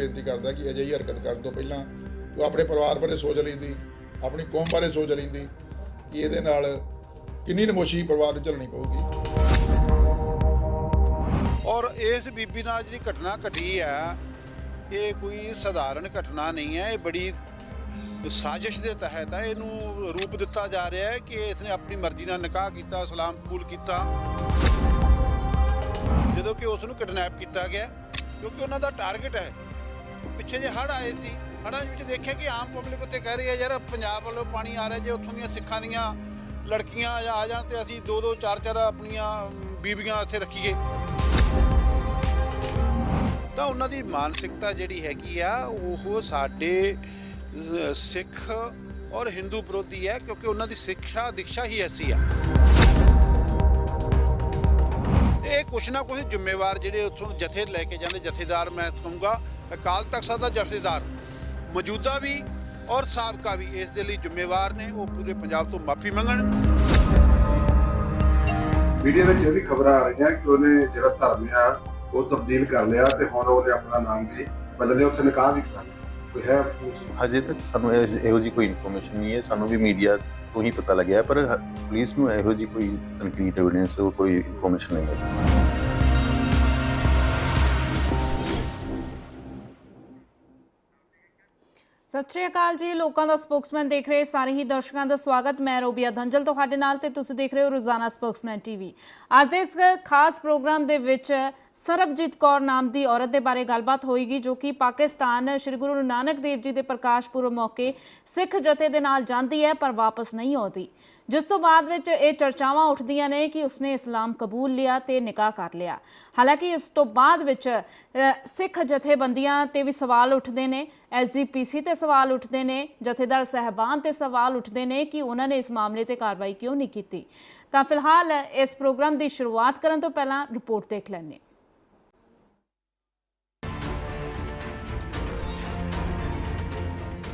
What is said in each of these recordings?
ਬੇਨਤੀ ਕਰਦਾ ਕਿ ਅਜਿਹੀ ਹਰਕਤ ਕਰਨ ਤੋਂ ਪਹਿਲਾਂ ਤੂੰ ਆਪਣੇ ਪਰਿਵਾਰ ਬਾਰੇ ਸੋਚ ਲੈਂਦੀ, ਆਪਣੀ ਕੌਮ ਬਾਰੇ ਸੋਚ ਲੈਂਦੀ ਕਿ ਇਹਦੇ ਨਾਲ ਕਿੰਨੀ ਨਮੋਸ਼ੀ ਪਰਿਵਾਰ ਨੂੰ ਝੱਲਣੀ ਪਊਗੀ। ਔਰ ਇਸ ਬੀਬੀ ਨਾਲ ਜਿਹੜੀ ਘਟਨਾ ਘਟੀ ਹੈ ਇਹ ਕੋਈ ਸਧਾਰਨ ਘਟਨਾ ਨਹੀਂ ਹੈ, ਇਹ ਬੜੀ ਸਾਜ਼ਿਸ਼ ਦੇ ਤਹਿਤ ਹੈ, ਇਹਨੂੰ ਰੂਪ ਦਿੱਤਾ ਜਾ ਰਿਹਾ ਹੈ ਕਿ ਇਸਨੇ ਆਪਣੀ ਮਰਜ਼ੀ ਨਾਲ ਨਿਕਾਹ ਕੀਤਾ, ਸਲਾਮ ਕਬੂਲ ਕੀਤਾ। ਜਦੋਂ ਕਿ ਉਸ ਨੂੰ ਕਿਡਨੈਪ ਕੀਤਾ ਗਿਆ, ਕਿਉਂਕਿ ਉਹਨਾਂ ਦਾ ਟਾਰਗੇਟ ਹੈ ਪਿੱਛੇ ਜੇ ਹੜ ਆਏ ਸੀ। ਹੜ੍ਹਾਂ ਵਿੱਚ ਦੇਖਿਆ ਕਿ ਆਮ ਪਬਲਿਕ ਉੱਤੇ ਕਹਿ ਰਹੀ ਹੈ, ਯਾਰ ਪੰਜਾਬ ਵੱਲੋਂ ਪਾਣੀ ਆ ਰਿਹਾ ਜੇ ਉੱਥੋਂ ਦੀਆਂ ਸਿੱਖਾਂ ਦੀਆਂ ਲੜਕੀਆਂ ਆ ਜਾਣ ਤੇ ਅਸੀਂ ਦੋ ਦੋ, ਚਾਰ ਚਾਰ ਆਪਣੀਆਂ ਬੀਬੀਆਂ ਇੱਥੇ ਰੱਖੀਏ। ਤਾਂ ਉਹਨਾਂ ਦੀ ਮਾਨਸਿਕਤਾ ਜਿਹੜੀ ਹੈਗੀ ਆ, ਉਹ ਸਾਡੇ ਸਿੱਖ ਔਰ ਹਿੰਦੂ ਵਿਰੋਧੀ ਹੈ, ਕਿਉਂਕਿ ਉਹਨਾਂ ਦੀ ਸਿੱਖਿਆ ਦਿਖਸ਼ਾ ਹੀ ਐਸੀ ਆ। ਇਹ ਕੁਛ ਨਾ ਕੁਛ ਜ਼ਿੰਮੇਵਾਰ ਜਿਹੜੇ ਉੱਥੋਂ ਜਥੇ ਲੈ ਕੇ ਜਾਂਦੇ ਜਥੇਦਾਰ ਮੈਂ ਕਹੂੰਗਾ ਅਕਾਲ ਤਖਤ ਸਾਹਿਬ ਦਾ ਜਥੇਦਾਰ ਮੌਜੂਦਾ ਵੀ ਔਰ ਸਾਬਕਾ ਵੀ ਇਸ ਦੇ ਲਈ ਜ਼ਿੰਮੇਵਾਰ ਨੇ ਉਹ ਪੂਰੇ ਪੰਜਾਬ ਤੋਂ ਮਾਫੀ ਮੰਗਣ ਮੀਡੀਆ ਵਿੱਚ ਇਹ ਵੀ ਖਬਰਾਂ ਆ ਰਹੀਆਂ ਕਿ ਉਹਨੇ ਜਿਹੜਾ ਧਰਮ ਆ ਉਹ ਤਬਦੀਲ ਕਰ ਲਿਆ ਤੇ ਹੁਣ ਉਹਨੇ ਆਪਣਾ ਨਾਮ ਵੀ ਬਦਲ ਲਿਆ ਉੱਥੇ ਨਿਕਾਹ ਵੀ ਕਰਾ ਲਿਆ ਕੋਈ ਹੈ? ਹਜੇ ਤੱਕ ਸਾਨੂੰ ਇਸ- ਇਹੋ ਜੀ ਕੋਈ ਇਨਫੋਰਮੇਸ਼ਨ ਨਹੀਂ ਹੈ ਸਾਨੂੰ ਵੀ ਮੀਡੀਆ ਤੋਂ ਹੀ ਪਤਾ ਲੱਗਿਆ, ਪਰ ਪੁਲਿਸ ਨੂੰ ਇਹੋ ਜੀ ਕੋਈ ਕੰਕਰੀਟ ਐਵੀਡੈਂਸ ਕੋਈ ਇਨਫੋਰਮੇਸ਼ਨ ਨਹੀਂ ਹੈ ਸਤਿ ਸ਼੍ਰੀ ਅਕਾਲ ਜੀ, ਲੋਕਾਂ ਦਾ ਸਪੋਕਸਮੈਨ ਦੇਖ ਰਹੇ ਸਾਰੇ ਹੀ ਦਰਸ਼ਕਾਂ ਦਾ ਸਵਾਗਤ, ਮੈਂ ਰੋਬੀਆ ਧੰਜਲ ਤੁਹਾਡੇ ਨਾਲ ਤੇ ਤੁਸੀਂ ਦੇਖ ਰਹੇ ਹੋ ਰੋਜ਼ਾਨਾ ਸਪੋਕਸਮੈਨ ਟੀਵੀ ਅੱਜ ਦੇ ਇਸ ਖਾਸ ਪ੍ਰੋਗਰਾਮ ਦੇ ਵਿੱਚ ਸਰਬਜੀਤ ਕੌਰ ਨਾਮ ਦੀ ਔਰਤ ਦੇ ਬਾਰੇ ਗੱਲਬਾਤ ਹੋਏਗੀ, ਜੋ ਕਿ ਪਾਕਿਸਤਾਨ ਸ੍ਰੀ ਗੁਰੂ ਨਾਨਕ ਦੇਵ ਜੀ ਦੇ ਪ੍ਰਕਾਸ਼ ਪੁਰਬ ਮੌਕੇ ਸਿੱਖ ਜਥੇ ਦੇ ਨਾਲ ਜਾਂਦੀ ਹੈ, ਪਰ ਵਾਪਸ ਨਹੀਂ ਆਉਂਦੀ। ਜਿਸ ਤੋਂ ਬਾਅਦ ਵਿੱਚ ਇਹ ਚਰਚਾਵਾਂ ਉੱਠਦੀਆਂ ਨੇ ਕਿ ਉਸਨੇ ਇਸਲਾਮ ਕਬੂਲ ਲਿਆ ਤੇ ਨਿਕਾਹ ਕਰ ਲਿਆ। ਹਾਲਾਂਕਿ ਇਸ ਤੋਂ ਬਾਅਦ ਵਿੱਚ ਸਿੱਖ ਜਥੇਬੰਦੀਆਂ ਤੇ ਵੀ ਸਵਾਲ ਉੱਠਦੇ ਨੇ। ਐਸਜੀਪੀਸੀ ਤੇ ਸਵਾਲ ਉੱਠਦੇ ਨੇ। ਜਥੇਦਾਰ ਸਹਿਬਾਨ ਤੇ ਸਵਾਲ ਉੱਠਦੇ ਨੇ ਕਿ ਉਹਨਾਂ ਨੇ ਇਸ ਮਾਮਲੇ ਤੇ ਕਾਰਵਾਈ ਕਿਉਂ ਨਹੀਂ ਕੀਤੀ। ਤਾਂ ਫਿਲਹਾਲ ਇਸ ਪ੍ਰੋਗਰਾਮ ਦੀ ਸ਼ੁਰੂਆਤ ਕਰਨ ਤੋਂ ਪਹਿਲਾਂ ਰਿਪੋਰਟ ਦੇਖ ਲੈਂਦੇ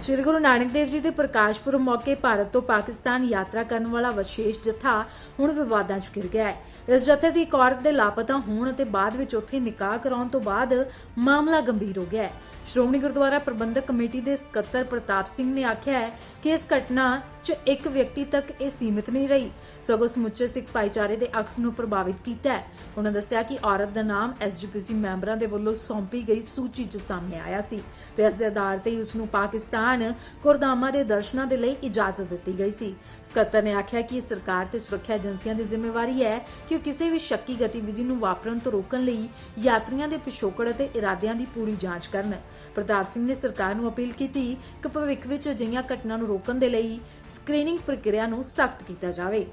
ਸ਼੍ਰੀ ਗੁਰੂ ਨਾਨਕ ਦੇਵ ਜੀ ਦੇ ਪ੍ਰਕਾਸ਼ ਪੁਰਬ ਮੌਕੇ ਭਾਰਤ ਤੋਂ ਪਾਕਿਸਤਾਨ ਯਾਤਰਾ ਕਰਨ ਵਾਲਾ ਵਿਸ਼ੇਸ਼ ਜਥਾ ਹੁਣ ਵਿਵਾਦਾਂ 'ਚ ਘਿਰ ਗਿਆ ਹੈ। ਇਸ ਜਥੇ ਦੀ ਇੱਕ ਔਰਤ ਦੇ ਲਾਪਤਾ ਹੋਣ ਅਤੇ ਬਾਅਦ ਵਿੱਚ ਉੱਥੇ ਨਿਕਾਹ ਕਰਾਉਣ ਤੋਂ ਬਾਅਦ ਮਾਮਲਾ ਗੰਭੀਰ ਹੋ ਗਿਆ ਹੈ। ਸ਼੍ਰੋਮਣੀ ਗੁਰਦੁਆਰਾ ਪ੍ਰਬੰਧਕ ਕਮੇਟੀ ਦੇ ਸਕੱਤਰ ਪ੍ਰਤਾਪ ਸਿੰਘ ਨੇ ਆਖਿਆ ਹੈ ਕਿ ਇਸ ਘਟਨਾ 'ਚ ਇੱਕ ਵਿਅਕਤੀ ਤੱਕ ਇਹ ਸੀਮਿਤ ਨਹੀਂ ਰਹੀ। ਸਗੋਂ ਸਮੁੱਚੇ ਸਿੱਖ ਭਾਈਚਾਰੇ ਦੇ ਅਕਸ ਨੂੰ ਪ੍ਰਭਾਵਿਤ ਕੀਤਾ ਹੈ। ਉਹਨਾਂ ਦੱਸਿਆ ਕਿ ਔਰਤ ਦਾ ਨਾਮ ਐਸਜੀਪੀਸੀ ਮੈਂਬਰਾਂ ਦੇ ਵੱਲੋਂ ਸੌਂਪੀ ਗਈ ਸੂਚੀ 'ਚ ਸਾਹਮਣੇ ਆਇਆ ਸੀ। ਤੇ ਇਸ ਦੇ ਆਧਾਰ ਤੇ ਉਸ ਨੂੰ ਪਾਕਿਸਤਾਨ ਗੁਰਦਾਮਾਂ ਦੇ ਦਰਸ਼ਨਾਂ ਦੇ ਲਈ ਇਜਾਜ਼ਤ ਦਿੱਤੀ ਗਈ ਸੀ। ਸਕੱਤਰ ਨੇ ਆਖਿਆ ਕਿ ਸਰਕਾਰ ਤੇ ਸੁਰੱਖਿਆ ਏਜੰਸੀਆਂ ਦੀ ਜ਼ਿੰਮੇਵਾਰੀ ਹੈ ਕਿ ਉਹ ਕਿਸੇ ਵੀ ਸ਼ੱਕੀ ਗਤੀਵਿਧੀ ਨੂੰ ਵਾਪਰਨ ਤੋਂ ਰੋਕਣ ਲਈ ਯਾਤਰੀਆਂ ਦੇ ਪਿਛੋਕੜ ਅਤੇ ਇਰਾਦਿਆਂ ਦੀ ਪੂਰੀ ਜਾਂਚ ਕਰਨ। ਪ੍ਰਤਾਪ ਸਿੰਘ ਨੇ ਸਰਕਾਰ ਨੂੰ ਅਪੀਲ ਕੀਤੀ ਕਿ ਭਵਿੱਖ ਵਿੱਚ ਅਜਿਹੀਆਂ ਘਟਨਾ ਨੂੰ ਰੋਕਣ ਦੇ ਲਈ ਸਕਰੀਨਿੰਗ ਪ੍ਰਕਿਰਿਆ ਨੂੰ ਸਖਤ ਕੀਤਾ ਜਾਵੇ।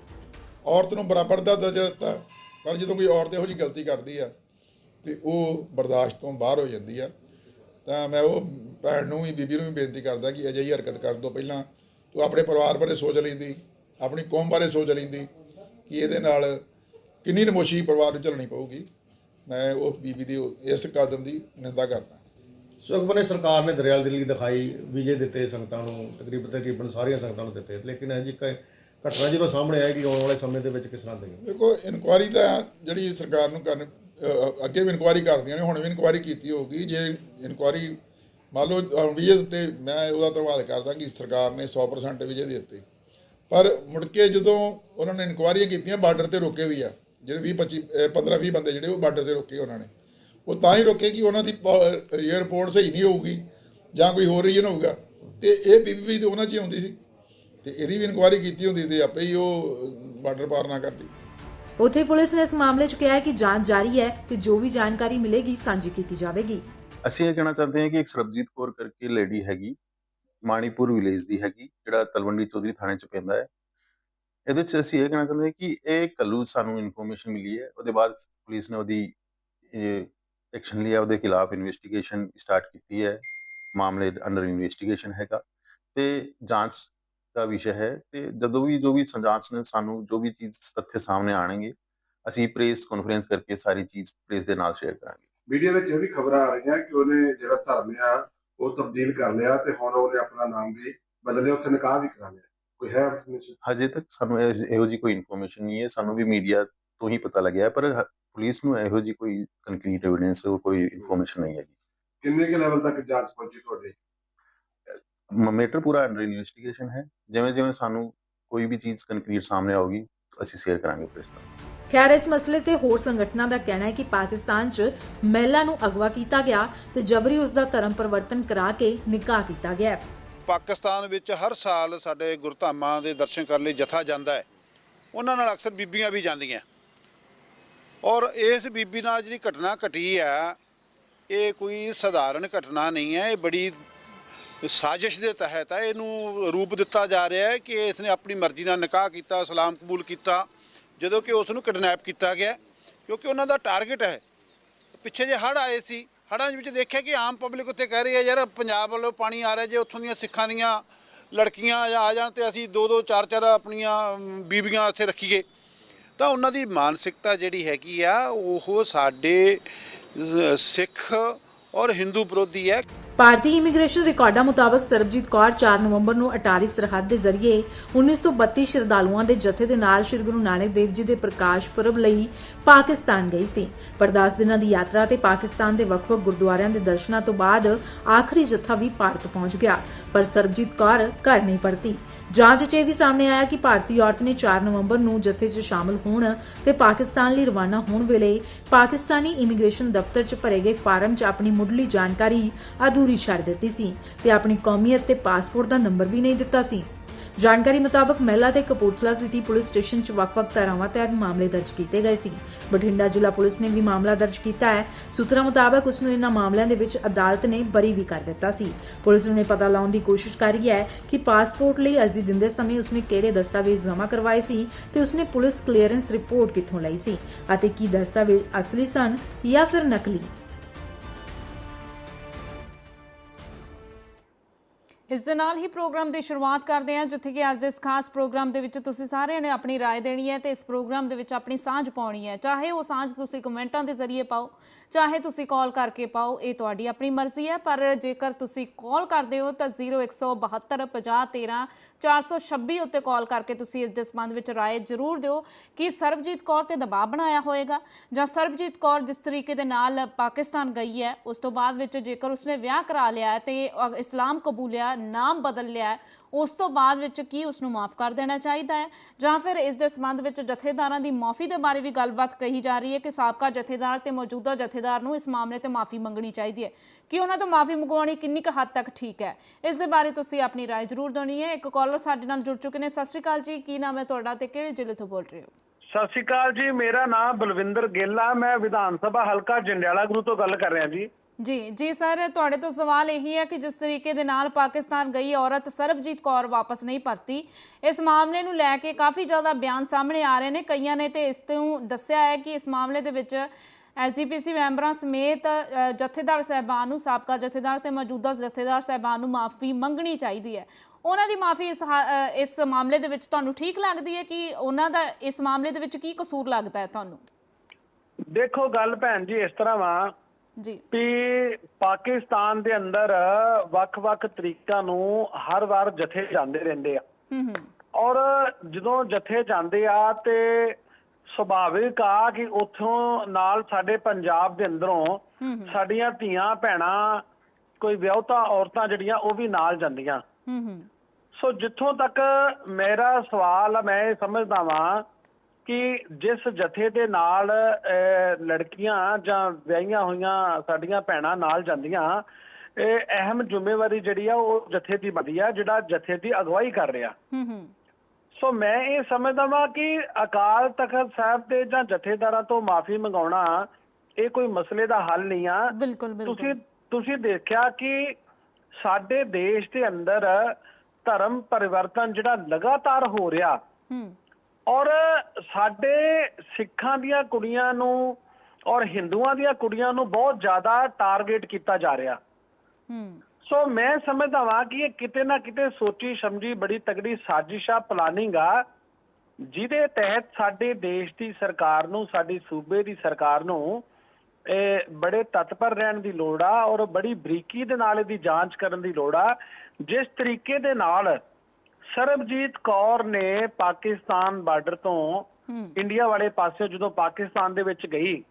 ਔਰਤ ਨੂੰ ਬਰਾਬਰ ਦਾ ਦਰਜਾ ਦਿੱਤਾ। ਪਰ ਜਦੋਂ ਕੋਈ ਔਰਤ ਇਹੋ ਜਿਹੀ ਗਲਤੀ ਕਰਦੀ ਆ, ਤੇ ਉਹ ਬਰਦਾਸ਼ਤ ਤੋਂ ਬਾਹਰ ਹੋ ਜਾਂਦੀ ਆ, ਤਾਂ ਮੈਂ ਉਹ ਭੈਣ ਨੂੰ ਵੀ, ਬੀਬੀ ਨੂੰ ਵੀ ਬੇਨਤੀ ਕਰਦਾ ਕਿ ਅਜਿਹੀ ਹਰਕਤ ਕਰਨ ਤੋਂ ਪਹਿਲਾਂ ਤੂੰ ਆਪਣੇ ਪਰਿਵਾਰ ਬਾਰੇ ਸੋਚ ਲੈਂਦੀ, ਆਪਣੀ ਕੌਮ ਬਾਰੇ ਸੋਚ ਲੈਂਦੀ, ਕਿ ਇਹਦੇ ਨਾਲ ਕਿੰਨੀ ਨਮੋਸ਼ੀ ਪਰਿਵਾਰ ਨੂੰ ਝੱਲਣੀ ਪਊਗੀ। ਮੈਂ ਉਹ ਬੀਬੀ ਦੀ ਇਸ ਕਦਮ ਦੀ ਨਿੰਦਾ ਕਰਦਾ। ਸੁਖਬਨੇ ਸਰਕਾਰ ਨੇ ਦਰਿਆਲ ਦਿੱਲੀ ਦਿਖਾਈ, ਵੀਜ਼ੇ ਦਿੱਤੇ ਸੰਗਤਾਂ ਨੂੰ, ਤਕਰੀਬਨ ਤਕਰੀਬਨ ਸਾਰੀਆਂ ਸੰਗਤਾਂ ਨੂੰ ਦਿੱਤੇ। ਲੇਕਿਨ ਇਹ ਜੀ ਕ- ਘਟਨਾ ਜਦੋਂ ਸਾਹਮਣੇ ਆਏਗੀ ਆਉਣ ਵਾਲੇ ਸਮੇਂ ਦੇ ਵਿੱਚ ਕਿਸ ਤਰ੍ਹਾਂ ਦੇਗੀ ਦੇਖੋ, ਇਨਕੁਆਰੀ ਤਾਂ ਜਿਹੜੀ ਸਰਕਾਰ ਨੂੰ ਕਰਨ ਅੱਗੇ ਵੀ ਇਨਕੁਆਰੀ ਕਰਦੀਆਂ ਨੇ, ਹੁਣ ਵੀ ਇਨਕੁਆਰੀ ਕੀਤੀ ਹੋਊਗੀ। ਜੇ ਇਨਕੁਆਰੀ, ਮੰਨ ਲਓ ਵੀਜ਼ੇ ਉੱਤੇ ਮੈਂ ਉਹਦਾ ਧੰਨਵਾਦ ਕਰਦਾ ਕਿ ਸਰਕਾਰ ਨੇ 100% ਵਿਜੇ ਦੇ ਦਿੱਤੇ। ਪਰ ਮੁੜ ਕੇ ਜਦੋਂ ਉਹਨਾਂ ਨੇ ਇਨਕੁਆਰੀਆਂ ਕੀਤੀਆਂ, ਬਾਰਡਰ ਤੇ ਰੋਕੇ ਵੀ ਆ। ਜਿਹੜੇ 20 25 15 20 ਬੰਦੇ ਜਿਹੜੇ ਉਹ ਬਾਰਡਰ ਤੇ ਰੋਕੇ ਉਹਨਾਂ ਨੇ। ਉਹ ਤਾਂ ਹੀ ਰੋਕੇ ਕਿ ਉਹਨਾਂ ਦੀ ਏਅਰਪੋਰਟ ਸਹੀ ਨਹੀਂ ਹੋਊਗੀ ਜਾਂ ਕੋਈ ਹੋਰ ਰੀਜਨ ਹੋਊਗਾ। ਤੇ ਇਹ ਬੀਬੀ ਵੀ ਤੇ ਉਹਨਾਂ 'ਚ ਹੀ ਆਉਂਦੀ ਸੀ। ਤੇ ਇਹਦੀ ਵੀ ਇਨਕੁਆਰੀ ਕੀਤੀ ਹੁੰਦੀ ਤੇ ਆਪੇ ਹੀ ਉਹ ਬਾਰਡਰ ਪਾਰ ਨਾ ਕਰਦੀ। ਉੱਥੇ ਪੁਲਿਸ ਨੇ ਇਸ ਮਾਮਲੇ 'ਚ ਕਿਹਾ ਹੈ ਕਿ ਜਾਂਚ ਜਾਰੀ ਹੈ ਤੇ ਜੋ ਵੀ ਜਾਣਕਾਰੀ ਮਿਲੇਗੀ ਸਾਂਝੀ ਕੀਤੀ ਜਾਵੇਗੀ। ਅਸੀਂ ਇਹ ਕਹਿਣਾ ਚਾਹੁੰਦੇ ਹਾਂ ਕਿ ਇੱਕ ਸਰਬਜੀਤ ਕੌਰ ਕਰਕੇ ਲੇਡੀ ਹੈਗੀ ਮਾਣੀਪੁਰ ਵਿਲੇਜ ਦੀ ਹੈਗੀ ਜਿਹੜਾ ਤਲਵੰਡੀ ਚੌਧਰੀ ਥਾਣੇ ਚ ਪੈਂਦਾ ਹੈ। ਇਹਦੇ ਚ ਅਸੀਂ ਇਹ ਕਹਿਣਾ ਚਾਹੁੰਦੇ ਹਾਂ ਕਿ ਇਹ ਕੱਲੂ ਸਾਨੂੰ ਇਨਫੋਰਮੇਸ਼ਨ ਮਿਲੀ ਹੈ। ਉਹਦੇ ਬਾਅਦ ਪੁਲਿਸ ਨੇ ਉਹਦੀ ਐਕਸ਼ਨ ਲਿਆ ਉਹਦੇ ਖਿਲਾਫ ਇਨਵੈਸਟੀਗੇਸ਼ਨ ਸਟਾਰਟ ਕੀਤੀ ਹੈ। ਮਾਮਲੇ ਅੰਡਰ ਇਨਵੈਸਟੀਗੇਸ਼ਨ ਹੈਗਾ। ਤੇ ਜਾਂਚ ਦਾ ਵਿਸ਼ਾ ਹੈ ਤੇ ਜਦੋਂ ਵੀ ਜੋ ਵੀ ਜਾਂਚ ਨੇ ਸਾਨੂੰ ਜੋ ਵੀ ਚੀਜ਼ ਤੱਥ ਸਾਹਮਣੇ ਆਣਗੇ ਅਸੀਂ ਪ੍ਰੈਸ ਕਾਨਫਰੰਸ ਕਰਕੇ ਸਾਰੀ ਚੀਜ਼ ਪ੍ਰੈਸ ਦੇ ਨਾਲ ਸ਼ੇਅਰ ਕਰਾਂਗੇ। ਮੀਡੀਆ ਵਿੱਚ ਇਹ ਵੀ ਖਬਰਾਂ ਆ ਰਹੀਆਂ ਕਿ ਉਹਨੇ ਜਿਹੜਾ ਧਰਮ ਆ ਉਹ ਤਬਦੀਲ ਕਰ ਲਿਆ ਤੇ ਹੁਣ ਉਹਨੇ ਆਪਣਾ ਨਾਮ ਵੀ ਬਦਲ ਲਿਆ ਉੱਥੇ ਨਿਕਾਹ ਵੀ ਕਰਾ ਲਿਆ। ਕੋਈ ਹੈ? ਹਜੇ ਤੱਕ ਸਾਨੂੰ ਇਹੋ ਜੀ ਕੋਈ ਇਨਫੋਰਮੇਸ਼ਨ ਨਹੀਂ ਹੈ। ਸਾਨੂੰ ਵੀ ਮੀਡੀਆ ਤੋਂ ਹੀ ਪਤਾ ਲੱਗਿਆ ਪਰ ਪੁਲਿਸ ਨੂੰ ਇਹੋ ਜੀ ਕੋਈ ਕੰਕਰੀਟ ਐਵੀਡੈਂਸ ਕੋਈ ਇਨਫੋਰਮੇਸ਼ਨ ਨਹੀਂ ਹੈ ਕਿੰਨੇ ਕੁ ਲੈਵਲ ਤੱਕ ਜਾਂਚ ਪਹੁੰਚੀ ਤੁਹਾਡੀ? ਮੈਟਰ ਪੂਰਾ ਅੰਡਰ ਇਨਵੈਸਟੀਗੇਸ਼ਨ ਹੈ। ਜਿਵੇਂ ਜਿਵੇਂ ਸਾਨੂੰ ਕੋਈ ਵੀ ਚੀਜ਼ ਕੰਕਰੀਟ ਸਾਹਮਣੇ ਆਊਗੀ ਅਸੀਂ ਸ਼ੇਅਰ ਕਰਾਂਗੇ ਪ੍ਰੈਸ ਨਾਲ। ਖੈਰ ਇਸ ਮਸਲੇ ਤੇ ਹੋਰ ਸੰਗਠਨਾਂ ਦਾ ਕਹਿਣਾ ਹੈ ਕਿ ਪਾਕਿਸਤਾਨ 'ਚ ਮਹਿਲਾ ਨੂੰ ਅਗਵਾ ਕੀਤਾ ਗਿਆ ਤੇ ਜਬਰੀ ਉਸ ਦਾ ਧਰਮ ਪਰਿਵਰਤਨ ਕਰਾ ਕੇ ਨਿਕਾਹ ਕੀਤਾ ਗਿਆ। ਪਾਕਿਸਤਾਨ ਵਿੱਚ ਹਰ ਸਾਲ ਸਾਡੇ ਗੁਰਧਾਮਾਂ ਦੇ ਦਰਸ਼ਨ ਕਰਨ ਲਈ ਜਥਾ ਜਾਂਦਾ ਹੈ। ਉਹਨਾਂ ਨਾਲ ਅਕਸਰ ਬੀਬੀਆਂ ਵੀ ਜਾਂਦੀਆਂ। ਔਰ ਇਸ ਬੀਬੀ ਨਾਲ ਜਿਹੜੀ ਘਟਨਾ ਘਟੀ ਹੈ ਇਹ ਕੋਈ ਸਧਾਰਨ ਘਟਨਾ ਨਹੀਂ ਹੈ। ਇਹ ਬੜੀ ਸਾਜ਼ਿਸ਼ ਦੇ ਤਹਿਤ ਹੈ ਇਹਨੂੰ ਰੂਪ ਦਿੱਤਾ ਜਾ ਰਿਹਾ ਹੈ ਕਿ ਇਸਨੇ ਆਪਣੀ ਮਰਜ਼ੀ ਨਾਲ ਨਿਕਾਹ ਕੀਤਾ ਇਸਲਾਮ ਕਬੂਲ ਕੀਤਾ, ਜਦੋਂ ਕਿ ਉਸ ਨੂੰ ਕਿਡਨੈਪ ਕੀਤਾ ਗਿਆ, ਕਿਉਂਕਿ ਉਹਨਾਂ ਦਾ ਟਾਰਗੇਟ ਹੈ। ਪਿੱਛੇ ਜੇ ਹੜ੍ਹ ਆਏ ਸੀ, ਹੜ੍ਹਾਂ ਵਿੱਚ ਦੇਖਿਆ ਕਿ ਆਮ ਪਬਲਿਕ ਉੱਤੇ ਕਹਿ ਰਹੀ ਹੈ, ਯਾਰ, ਪੰਜਾਬ ਵੱਲੋਂ ਪਾਣੀ ਆ ਰਿਹਾ ਜੇ, ਉੱਥੋਂ ਦੀਆਂ ਸਿੱਖਾਂ ਦੀਆਂ ਲੜਕੀਆਂ ਆ ਜਾਣ ਤੇ ਅਸੀਂ ਦੋ ਦੋ ਚਾਰ ਚਾਰ ਆਪਣੀਆਂ ਬੀਬੀਆਂ ਇੱਥੇ ਰੱਖੀਏ। ਤਾਂ ਉਹਨਾਂ ਦੀ ਮਾਨਸਿਕਤਾ ਜਿਹੜੀ ਹੈਗੀ ਆ, ਉਹ ਸਾਡੇ ਸਿੱਖ ਔਰ ਹਿੰਦੂ ਵਿਰੋਧੀ ਹੈ। ਭਾਰਤੀ ਇਮੀਗ੍ਰੇਸ਼ਨ ਰਿਕਾਰਡਾਂ ਮੁਤਾਬਕ ਸਰਬਜੀਤ ਕੌਰ 4 ਨਵੰਬਰ ਨੂੰ ਅਟਾਰੀ ਸਰਹੱਦ ਦੇ ਜ਼ਰੀਏ 1932 ਸ਼ਰਧਾਲੂਆਂ ਦੇ ਜਥੇ ਦੇ ਨਾਲ ਸ੍ਰੀ ਗੁਰੂ ਨਾਨਕ ਦੇਵ ਜੀ ਦੇ ਪ੍ਰਕਾਸ਼ ਪੁਰਬ ਲਈ ਪਾਕਿਸਤਾਨ ਗਈ ਸੀ। ਪਰ 10 ਦਿਨਾਂ ਦੀ ਯਾਤਰਾ ਤੇ ਪਾਕਿਸਤਾਨ ਦੇ ਵੱਖ-ਵੱਖ ਗੁਰਦੁਆਰਿਆਂ ਦੇ ਦਰਸ਼ਨਾਂ ਤੋਂ ਬਾਅਦ ਆਖਰੀ ਜਥਾ ਵੀ ਭਾਰਤ ਪਹੁੰਚ ਗਿਆ। ਪਰ ਸਰਬਜੀਤ ਕੌਰ ਘਰ ਨਹੀਂ ਪਰਤੀ ਜਾਂਚ 'ਚ ਇਹ ਵੀ ਸਾਹਮਣੇ ਆਇਆ ਕਿ ਭਾਰਤੀ ਔਰਤ ਨੇ 4 ਨਵੰਬਰ ਨੂੰ ਜਥੇ 'ਚ ਸ਼ਾਮਲ ਹੋਣ ਤੇ ਪਾਕਿਸਤਾਨ ਲਈ ਰਵਾਨਾ ਹੋਣ ਵੇਲੇ ਪਾਕਿਸਤਾਨੀ ਇਮੀਗ੍ਰੇਸ਼ਨ ਦਫ਼ਤਰ 'ਚ ਭਰੇ ਗਏ ਫਾਰਮ 'ਚ ਆਪਣੀ ਮੁੱਢਲੀ ਜਾਣਕਾਰੀ ਅਧੂਰੀ ਛੱਡ ਦਿੱਤੀ ਸੀ ਤੇ ਆਪਣੀ ਕੌਮੀਅਤ ਤੇ ਪਾਸਪੋਰਟ ਦਾ ਨੰਬਰ ਵੀ ਨਹੀਂ ਦਿੱਤਾ ਸੀ। ਜਾਣਕਾਰੀ ਮੁਤਾਬਕ ਮਹਿਲਾ ਤੇ ਕਪੂਰਥਲਾ ਸਿਟੀ ਪੁਲਿਸ ਸਟੇਸ਼ਨ 'ਚ ਵੱਖ-ਵੱਖ ਧਾਰਾਵਾਂ ਤਹਿਤ ਮਾਮਲੇ ਦਰਜ ਕੀਤੇ ਗਏ ਸੀ। ਬਠਿੰਡਾ ਜ਼ਿਲ੍ਹਾ ਪੁਲਿਸ ਨੇ ਵੀ ਮਾਮਲਾ ਦਰਜ ਕੀਤਾ ਹੈ। ਸੂਤਰਾਂ ਮੁਤਾਬਕ ਉਸ ਨੂੰ ਇਹਨਾਂ ਮਾਮਲਿਆਂ ਦੇ ਵਿੱਚ ਅਦਾਲਤ ਨੇ ਬਰੀ ਵੀ ਕਰ ਦਿੱਤਾ ਸੀ। ਪੁਲਿਸ ਨੂੰ ਪਤਾ ਲਾਉਣ ਦੀ ਕੋਸ਼ਿਸ਼ ਕਰ ਰਹੀ ਹੈ ਕਿ ਪਾਸਪੋਰਟ ਲਈ ਅਰਜ਼ੀ ਦਿੰਦੇ ਸਮੇਂ ਉਸਨੇ ਕਿਹੜੇ ਦਸਤਾਵੇਜ਼ ਜਮ੍ਹਾਂ ਕਰਵਾਏ ਸੀ ਤੇ ਉਸਨੇ ਪੁਲਿਸ ਕਲੀਅਰੈਂਸ ਰਿਪੋਰਟ ਕਿੱਥੋਂ ਲਈ ਸੀ ਅਤੇ ਕੀ ਦਸਤਾਵੇਜ਼ ਅਸਲੀ ਸਨ ਜਾਂ ਫਿਰ ਨਕਲੀ? ਇਸ ਦੇ ਨਾਲ ਹੀ ਪ੍ਰੋਗਰਾਮ ਦੀ ਸ਼ੁਰੂਆਤ ਕਰਦੇ ਹਾਂ ਜਿੱਥੇ ਕਿ ਅੱਜ ਦੇ ਇਸ ਖਾਸ ਪ੍ਰੋਗਰਾਮ ਦੇ ਵਿੱਚ ਤੁਸੀਂ ਸਾਰਿਆਂ ਨੇ ਆਪਣੀ رائے ਦੇਣੀ ਹੈ ਤੇ ਇਸ ਪ੍ਰੋਗਰਾਮ ਦੇ ਵਿੱਚ ਆਪਣੀ ਸਾਂਝ ਪਾਉਣੀ ਹੈ ਚਾਹੇ ਉਹ ਸਾਂਝ ਤੁਸੀਂ ਕਮੈਂਟਾਂ ਦੇ ਜ਼ਰੀਏ ਪਾਓ ਚਾਹੇ ਤੁਸੀਂ ਕਾਲ ਕਰਕੇ ਪਾਓ ਇਹ ਤੁਹਾਡੀ ਆਪਣੀ ਮਰਜ਼ੀ ਹੈ ਪਰ ਜੇਕਰ ਤੁਸੀਂ ਕਾਲ ਕਰਦੇ ਹੋ ਤਾਂ 0172 50 13 426 ਉੱਤੇ ਕਾਲ ਕਰਕੇ ਤੁਸੀਂ ਇਸ ਦੇ ਸੰਬੰਧ ਵਿੱਚ رائے ਜ਼ਰੂਰ ਦਿਓ ਕਿ ਸਰਬਜੀਤ ਕੌਰ ਤੇ ਦਬਾਅ ਬਣਾਇਆ ਹੋਏਗਾ ਜਾਂ ਸਰਬਜੀਤ ਕੌਰ ਜਿਸ ਤਰੀਕੇ ਦੇ ਨਾਲ ਪਾਕਿਸਤਾਨ ਗਈ ਹੈ ਉਸ ਤੋਂ ਬਾਅਦ ਵਿੱਚ ਜੇਕਰ ਉਸਨੇ ਵਿਆਹ ਕਰਾ ਲਿਆ ਹੈ ਤੇ ਅ- ਇਸਲਾਮ ਕਬੂਲਿਆ ਨਾਮ ਬਦਲ ਲਿਆ ਹੈ, ਉਸ ਤੋਂ ਬਾਅਦ ਵਿੱਚ ਕੀ ਉਸ ਨੂੰ ਮਾਫ ਕਰ ਦੇਣਾ ਚਾਹੀਦਾ ਹੈ ਜਾਂ ਫਿਰ ਇਸ ਦੇ ਸੰਬੰਧ ਵਿੱਚ ਜਥੇਦਾਰਾਂ ਦੀ ਮਾਫੀ ਦੇ ਬਾਰੇ ਵੀ ਗੱਲਬਾਤ ਕਹੀ ਜਾ ਰਹੀ ਹੈ ਕਿ ਸਾਬਕਾ ਜਥੇਦਾਰ ਤੇ ਮੌਜੂਦਾ ਜਥੇਦਾਰ ਨੂੰ ਇਸ ਮਾਮਲੇ ਤੇ ਮਾਫੀ ਮੰਗਣੀ ਚਾਹੀਦੀ ਹੈ ਕਿ ਉਹਨਾਂ ਤੋਂ ਮਾਫੀ ਮੰਗਵਾਉਣੀ ਕਿੰਨੀ ਕੁ ਹੱਦ ਤੱਕ ਠੀਕ ਹੈ ਇਸ ਦੇ ਬਾਰੇ ਤੁਸੀਂ ਆਪਣੀ رائے ਜ਼ਰੂਰ ਦੇਣੀ ਹੈ ਇੱਕ ਕਾਲਰ ਸਾਡੇ ਨਾਲ ਜੁੜ ਚੁੱਕੇ ਨੇ ਸਤਿ ਸ਼੍ਰੀ ਅਕਾਲ ਜੀ ਕੀ ਨਾਮ ਹੈ ਤੁਹਾਡਾ ਤੇ ਕਿਹੜੇ ਜ਼ਿਲ੍ਹੇ ਤੋਂ ਬੋਲ ਰਹੇ ਹੋ ਸਤਿ ਸ਼੍ਰੀ ਅਕਾਲ ਜੀ ਮੇਰਾ ਨਾਮ ਬਲਵਿੰਦਰ ਗਿੱਲ ਆ ਮੈਂ ਵਿਧਾਨ ਸਭਾ ਹਲਕਾ ਜੰਡਿਆਲਾ ਗੁਰੂ ਤੋਂ ਗੱਲ ਕਰ ਰਿਹਾ ਜੀ ਜੀ ਜੀ ਸਰ, ਤੁਹਾਡੇ ਤੋਂ ਸਵਾਲ ਇਹੀ ਹੈ ਕਿ ਜਿਸ ਤਰੀਕੇ ਦੇ ਨਾਲ ਪਾਕਿਸਤਾਨ ਗਈ ਔਰਤ ਸਰਬਜੀਤ ਕੌਰ ਵਾਪਸ ਨਹੀਂ ਪਰਤੀ, ਇਸ ਮਾਮਲੇ ਨੂੰ ਲੈ ਕੇ ਕਾਫੀ ਜ਼ਿਆਦਾ ਬਿਆਨ ਸਾਹਮਣੇ ਆ ਰਹੇ ਨੇ। ਕਈਆਂ ਨੇ ਤੇ ਇਸ ਤੋਂ ਦੱਸਿਆ ਹੈ ਕਿ ਇਸ ਮਾਮਲੇ ਦੇ ਵਿੱਚ ਐਸਜੀਪੀਸੀ ਮੈਂਬਰਾਂ ਸਮੇਤ ਜਥੇਦਾਰ ਸਹਿਬਾਨ ਨੂੰ, ਸਾਬਕਾ ਜਥੇਦਾਰ ਤੇ ਮੌਜੂਦਾ ਜਥੇਦਾਰ ਸਹਿਬਾਨ ਨੂੰ ਮਾਫੀ ਮੰਗਣੀ ਚਾਹੀਦੀ ਹੈ। ਉਹਨਾਂ ਦੀ ਮਾਫੀ ਇਸ ਹਾ- ਇਸ ਮਾਮਲੇ ਦੇ ਵਿੱਚ ਤੁਹਾਨੂੰ ਠੀਕ ਲੱਗਦੀ ਹੈ ਕਿ ਉਹਨਾਂ ਦਾ ਇਸ ਮਾਮਲੇ ਦੇ ਵਿੱਚ ਕੀ ਕਸੂਰ ਲੱਗਦਾ ਹੈ ਤੁਹਾਨੂੰ? ਦੇਖੋ ਗੱਲ ਭੈਣ ਜੀ, ਇਸ ਤਰ੍ਹਾਂ ਵਾ ਜੀ। ਵੀ ਪਾਕਿਸਤਾਨ ਦੇ ਅੰਦਰ ਵੱਖ-ਵੱਖ ਤਰੀਕਾਂ ਨੂੰ ਹਰ ਵਾਰ ਜਥੇ ਜਾਂਦੇ ਰਹਿੰਦੇ ਆ। ਹੂੰ ਹੂੰ। ਔਰ ਜਦੋਂ ਜਥੇ ਜਾਂਦੇ ਆ ਤੇ ਸੁਭਾਵਿਕ ਆ ਕਿ ਉੱਥੋਂ ਨਾਲ ਸਾਡੇ ਪੰਜਾਬ ਦੇ ਅੰਦਰੋਂ ਸਾਡੀਆਂ ਧੀਆਂ ਭੈਣਾਂ ਕੋਈ ਵਿਆਹੁਤਾ ਔਰਤਾਂ ਜਿਹੜੀਆਂ ਉਹ ਵੀ ਨਾਲ ਜਾਂਦੀਆਂ। ਹੂੰ ਹੂੰ। ਸੋ ਜਿੱਥੋਂ ਤੱਕ ਮੇਰਾ ਸਵਾਲ ਮੈਂ ਇਹ ਸਮਝਦਾ ਵਾਂ ਕਿ ਜਿਸ ਜਥੇ ਦੇ ਨਾਲ ਲੜਕੀਆਂ ਜਾਂ ਵਿਆਹੀਆਂ ਹੋਈਆਂ ਸਾਡੀਆਂ ਭੈਣਾਂ ਨਾਲ ਜਾਂਦੀਆਂ ਇਹ ਅਹਿਮ ਜ਼ਿੰਮੇਵਾਰੀ ਜਿਹੜੀ ਆ ਉਹ ਜਥੇ ਦੀ ਬਣਦੀ ਆ ਜਿਹੜਾ ਜਥੇ ਦੀ ਅਗਵਾਈ ਕਰ ਰਿਹਾ। ਹੂੰ ਹੂੰ। ਸੋ ਮੈਂ ਇਹ ਸਮਝਦਾ ਵਾਂ ਕਿ ਅਕਾਲ ਤਖਤ ਸਾਹਿਬ ਦੇ ਜਾਂ ਜਥੇਦਾਰਾਂ ਤੋਂ ਮਾਫੀ ਮੰਗਾਉਣਾ ਇਹ ਕੋਈ ਮਸਲੇ ਦਾ ਹੱਲ ਨਹੀਂ ਆ। ਤੁਸੀਂ ਤੁਸੀਂ ਦੇਖਿਆ ਕਿ ਸਾਡੇ ਦੇਸ਼ ਦੇ ਅੰਦਰ ਧਰਮ ਪਰਿਵਰਤਨ ਜਿਹੜਾ ਲਗਾਤਾਰ ਹੋ ਰਿਹਾ ਹੂੰ। ਔਰ ਸਾਡੇ ਸਿੱਖਾਂ ਦੀਆਂ ਕੁੜੀਆਂ ਨੂੰ ਔਰ ਹਿੰਦੂਆਂ ਦੀਆਂ ਕੁੜੀਆਂ ਨੂੰ ਬਹੁਤ ਜ਼ਿਆਦਾ ਟਾਰਗੇਟ ਕੀਤਾ ਜਾ ਰਿਹਾ। ਹੂੰ। ਸੋ ਮੈਂ ਸਮਝਦਾ ਵਾਂ ਕਿ ਇਹ ਕਿਤੇ ਨਾ ਕਿਤੇ ਸੋਚੀ ਸਮਝੀ ਬੜੀ ਤਗੜੀ ਸਾਜ਼ਿਸ਼ ਆ ਪਲਾਨਿੰਗ ਆ ਜਿਹਦੇ ਤਹਿਤ ਸਾਡੇ ਦੇਸ਼ ਦੀ ਸਰਕਾਰ ਨੂੰ ਸਾਡੀ ਸੂਬੇ ਦੀ ਸਰਕਾਰ ਨੂੰ ਇਹ ਬੜੇ ਤਤਪਰ ਰਹਿਣ ਦੀ ਲੋੜ ਆ ਔਰ ਬੜੀ ਬਰੀਕੀ ਦੇ ਨਾਲ ਇਹਦੀ ਜਾਂਚ ਕਰਨ ਦੀ ਲੋੜ ਆ। ਜਿਸ ਤਰੀਕੇ ਦੇ ਨਾਲ ਸਰਬਜੀਤ ਕੌਰ ਨੇ ਪਾਕਿਸਤਾਨ ਬਾਰਡਰ ਤੋਂ ਇੰਡੀਆ ਵਾਲੇ ਪਾਸੇ ਜਦੋਂ ਪਾਕਿਸਤਾਨ ਦੇ ਵਿੱਚ ਗਈ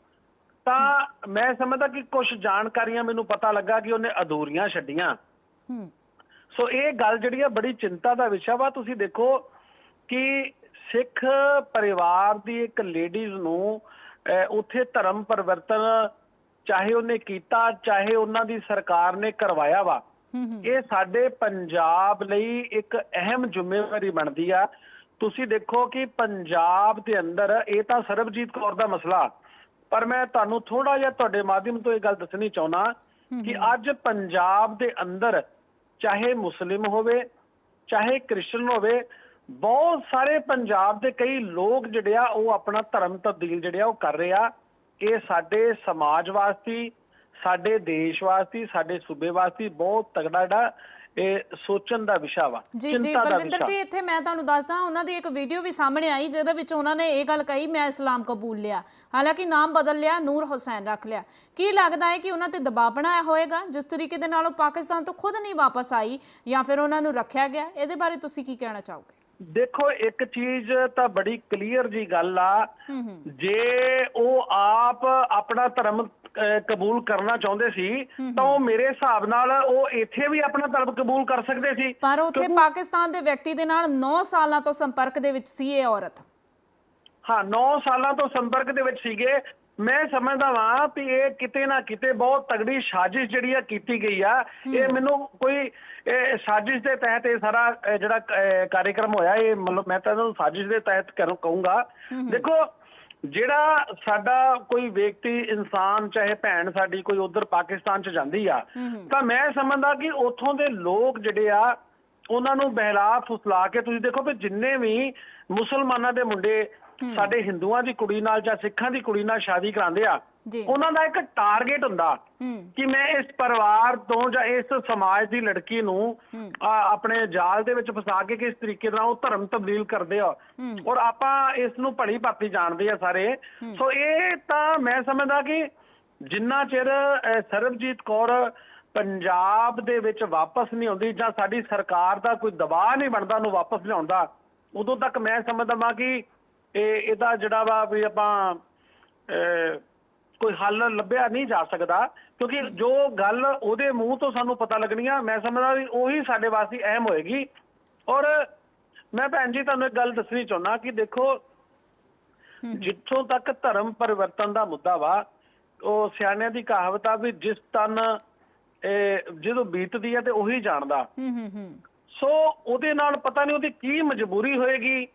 ਤਾਂ ਮੈਂ ਸਮਝਦਾ ਕਿ ਕੁਝ ਜਾਣਕਾਰੀਆਂ ਮੈਨੂੰ ਪਤਾ ਲੱਗਾ ਕਿ ਉਹਨੇ ਅਧੂਰੀਆਂ ਛੱਡੀਆਂ। ਹੂੰ। ਸੋ ਇਹ ਗੱਲ ਜਿਹੜੀ ਆ ਬੜੀ ਚਿੰਤਾ ਦਾ ਵਿਸ਼ਾ ਵਾ। ਤੁਸੀਂ ਦੇਖੋ ਕਿ ਸਿੱਖ ਪਰਿਵਾਰ ਦੀ ਇੱਕ ਲੇਡੀਜ਼ ਨੂੰ ਉੱਥੇ ਧਰਮ ਪਰਿਵਰਤਨ ਚਾਹੇ ਉਹਨੇ ਕੀਤਾ ਚਾਹੇ ਉਹਨਾਂ ਦੀ ਸਰਕਾਰ ਨੇ ਕਰਵਾਇਆ ਵਾ। ਇਹ ਸਾਡੇ ਪੰਜਾਬ ਲਈ ਇੱਕ ਅਹਿਮ ਜ਼ਿੰਮੇਵਾਰੀ ਬਣਦੀ ਆ। ਤੁਸੀਂ ਦੇਖੋ ਕਿ ਪੰਜਾਬ ਦੇ ਅੰਦਰ ਇਹ ਤਾਂ ਸਰਬਜੀਤ ਕੌਰ ਦਾ ਮਸਲਾ। ਪਰ ਮੈਂ ਤੁਹਾਨੂੰ ਥੋੜਾ ਜਿਹਾ ਤੁਹਾਡੇ ਮਾਧਿਅਮ ਤੋਂ ਇਹ ਗੱਲ ਦੱਸਣੀ ਚਾਹੁੰਦਾ ਕਿ ਅੱਜ ਪੰਜਾਬ ਦੇ ਅੰਦਰ ਚਾਹੇ ਮੁਸਲਿਮ ਹੋਵੇ ਚਾਹੇ ਕ੍ਰਿਸਚਨ ਹੋਵੇ ਬਹੁਤ ਸਾਰੇ ਪੰਜਾਬ ਦੇ ਕਈ ਲੋਕ ਜਿਹੜੇ ਆ ਉਹ ਆਪਣਾ ਧਰਮ ਤਬਦੀਲ ਜਿਹੜੇ ਆ ਉਹ ਕਰ ਰਹੇ ਆ। ਇਹ ਸਾਡੇ ਸਮਾਜ ਵਾਸਤੇ ਸਾਡੇ ਦੇਸ਼ ਵਾਸਤੇ ਸਾਡੇ ਸੂਬੇ ਵਾਸਤੇ ਬਹੁਤ ਤਗੜਾ ਜਿਹੜਾ ਇਹ ਸੋਚਣ ਦਾ ਵਿਸ਼ਾ ਵਾ ਜੀ ਬਲਵਿੰਦਰ। ਜੀ ਇੱਥੇ ਮੈਂ ਤੁਹਾਨੂੰ ਦੱਸਦਾ ਉਹਨਾਂ ਦੀ ਇੱਕ ਵੀਡੀਓ ਵੀ ਸਾਹਮਣੇ ਆਈ ਜਿਹਦੇ ਵਿੱਚ ਉਹਨਾਂ ਨੇ ਇਹ ਗੱਲ ਕਹੀ ਮੈਂ ਇਸਲਾਮ ਕਬੂਲ ਲਿਆ। ਹਾਲਾਂਕਿ ਨਾਮ ਬਦਲ ਲਿਆ ਨੂਰ ਹੁਸੈਨ ਰੱਖ ਲਿਆ। ਕੀ ਲੱਗਦਾ ਹੈ ਕਿ ਉਹਨਾਂ ਤੇ ਦਬਾਅ ਬਣਾਇਆ ਹੋਏਗਾ? ਜਿਸ ਤਰੀਕੇ ਦੇ ਨਾਲ ਉਹ ਪਾਕਿਸਤਾਨ ਤੋਂ ਖੁਦ ਨਹੀਂ ਵਾਪਸ ਆਈ ਜਾਂ ਫਿਰ ਉਹਨਾਂ ਨੂੰ ਰੱਖਿਆ ਗਿਆ? ਇਹਦੇ ਬਾਰੇ ਤੁਸੀਂ ਕੀ ਕਹਿਣਾ ਚਾਹੋਗੇ? ਦੇਖੋ ਇੱਕ ਚੀਜ਼ ਤਾਂ ਬੜੀ ਕਲੀਅਰ ਜੀ ਗੱਲ ਆ। ਜੇ ਉਹ ਆਪ ਆਪਣਾ ਧਰਮ ਕਬੂਲ ਕਰਨਾ ਚਾਹੁੰਦੇ ਸੀ ਤਾਂ ਉਹ ਮੇਰੇ ਹਿਸਾਬ ਨਾਲ ਉਹ ਇੱਥੇ ਵੀ ਆਪਣਾ ਧਰਮ ਕਬੂਲ ਕਰ ਸਕਦੇ ਸੀ। ਪਰ ਉੱਥੇ ਪਾਕਿਸਤਾਨ ਦੇ ਵਿਅਕਤੀ ਦੇ ਨਾਲ 9 ਸਾਲਾਂ ਤੋਂ ਸੰਪਰਕ ਦੇ ਵਿੱਚ ਸੀ ਇਹ ਔਰਤ। ਹਾਂ 9 ਸਾਲਾਂ ਤੋਂ ਸੰਪਰਕ ਦੇ ਵਿੱਚ ਸੀਗੇ। ਮੈਂ ਸਮਝਦਾ ਵਾਂ ਕਿ ਇਹ ਕਿਤੇ ਨਾ ਕਿਤੇ ਬਹੁਤ ਤਗੜੀ ਸਾਜ਼ਿਸ਼ ਜਿਹੜੀ ਆ ਕੀਤੀ ਗਈ ਆ। ਇਹ ਮੈਨੂੰ ਕੋਈ ਇਹ ਸਾਜ਼ਿਸ਼ ਦੇ ਤਹਿਤ ਇਹ ਸਾਰਾ ਜਿਹੜਾ ਕਾਰਜਕ੍ਰਮ ਹੋਇਆ ਇਹ ਮਤਲਬ ਮੈਂ ਤਾਂ ਇਹਨੂੰ ਸਾਜ਼ਿਸ਼ ਦੇ ਤਹਿਤ ਕਹੂੰਗਾ। ਦੇਖੋ ਜਿਹੜਾ ਸਾਡਾ ਕੋਈ ਵਿਅਕਤੀ ਇਨਸਾਨ ਚਾਹੇ ਭੈਣ ਸਾਡੀ ਕੋਈ ਉਧਰ ਪਾਕਿਸਤਾਨ ਚ ਜਾਂਦੀ ਆ ਤਾਂ ਮੈਂ ਸਮਝਦਾ ਕਿ ਉੱਥੋਂ ਦੇ ਲੋਕ ਜਿਹੜੇ ਆ ਉਹਨਾਂ ਨੂੰ ਬਹਿਲਾ ਫੁਸਲਾ ਕੇ ਤੁਸੀਂ ਦੇਖੋ ਵੀ ਜਿੰਨੇ ਵੀ ਮੁਸਲਮਾਨਾਂ ਦੇ ਮੁੰਡੇ ਸਾਡੇ ਹਿੰਦੂਆਂ ਦੀ ਕੁੜੀ ਨਾਲ ਜਾਂ ਸਿੱਖਾਂ ਦੀ ਕੁੜੀ ਨਾਲ ਸ਼ਾਦੀ ਕਰਾਉਂਦੇ ਆ ਉਹਨਾਂ ਦਾ ਇੱਕ ਟਾਰਗੇਟ ਹੁੰਦਾ ਕਿ ਮੈਂ ਇਸ ਪਰਿਵਾਰ ਤੋਂ ਜਾਂ ਇਸ ਸਮਾਜ ਦੀ ਲੜਕੀ ਨੂੰ ਆਪਣੇ ਜਾਲ ਦੇ ਵਿੱਚ ਫਸਾ ਕੇ ਕਿਸ ਤਰੀਕੇ ਨਾਲ ਉਹ ਧਰਮ ਤਬਦੀਲ ਕਰਦੇ ਆ। ਔਰ ਆਪਾਂ ਇਸ ਨੂੰ ਭਲੀ ਭਾਤੀ ਜਾਣਦੇ ਆ ਸਾਰੇ। ਸੋ ਇਹ ਤਾਂ ਮੈਂ ਸਮਝਦਾ ਕਿ ਜਿੰਨਾ ਚਿਰ ਸਰਬਜੀਤ ਕੌਰ ਪੰਜਾਬ ਦੇ ਵਿੱਚ ਵਾਪਸ ਨਹੀਂ ਆਉਂਦੀ ਜਾਂ ਸਾਡੀ ਸਰਕਾਰ ਦਾ ਕੋਈ ਦਬਾਅ ਨਹੀਂ ਬਣਦਾ ਉਹਨੂੰ ਵਾਪਸ ਲਿਆਉਣ ਦਾ ਉਦੋਂ ਤੱਕ ਮੈਂ ਸਮਝਦਾ ਵਾਂ ਕਿ ਇਹ ਇਹਦਾ ਜਿਹੜਾ ਵਾ ਵੀ ਆਪਾਂ ਕੋਈ ਹੱਲ ਲੱਭਿਆ ਨਹੀਂ ਜਾ ਸਕਦਾ ਕਿਉਂਕਿ ਜੋ ਗੱਲ ਉਹਦੇ ਮੂੰਹ ਤੋਂ ਸਾਨੂੰ ਪਤਾ ਲੱਗਣੀ ਆ ਮੈਂ ਸਮਝਦਾ ਵੀ ਉਹੀ ਸਾਡੇ ਵਾਸਤੇ ਅਹਿਮ ਹੋਏਗੀ। ਔਰ ਮੈਂ ਭੈਣ ਜੀ ਤੁਹਾਨੂੰ ਇੱਕ ਗੱਲ ਦੱਸਣੀ ਚਾਹੁੰਦਾ ਕਿ ਦੇਖੋ ਜਿੱਥੋਂ ਤੱਕ ਧਰਮ ਪਰਿਵਰਤਨ ਦਾ ਮੁੱਦਾ ਵਾ ਉਹ ਸਿਆਣਿਆਂ ਦੀ ਕਹਾਵਤ ਆ ਵੀ ਜਿਸ ਤਨ ਜਦੋਂ ਬੀਤਦੀ ਹੈ ਤੇ ਉਹੀ ਜਾਣਦਾ। ਹੂੰ ਹੂੰ ਹੂੰ। ਸੋ ਉਹਦੇ ਨਾਲ ਪਤਾ ਨਹੀਂ ਉਹਦੀ ਕੀ ਮਜਬੂਰੀ ਹੋਏਗੀ।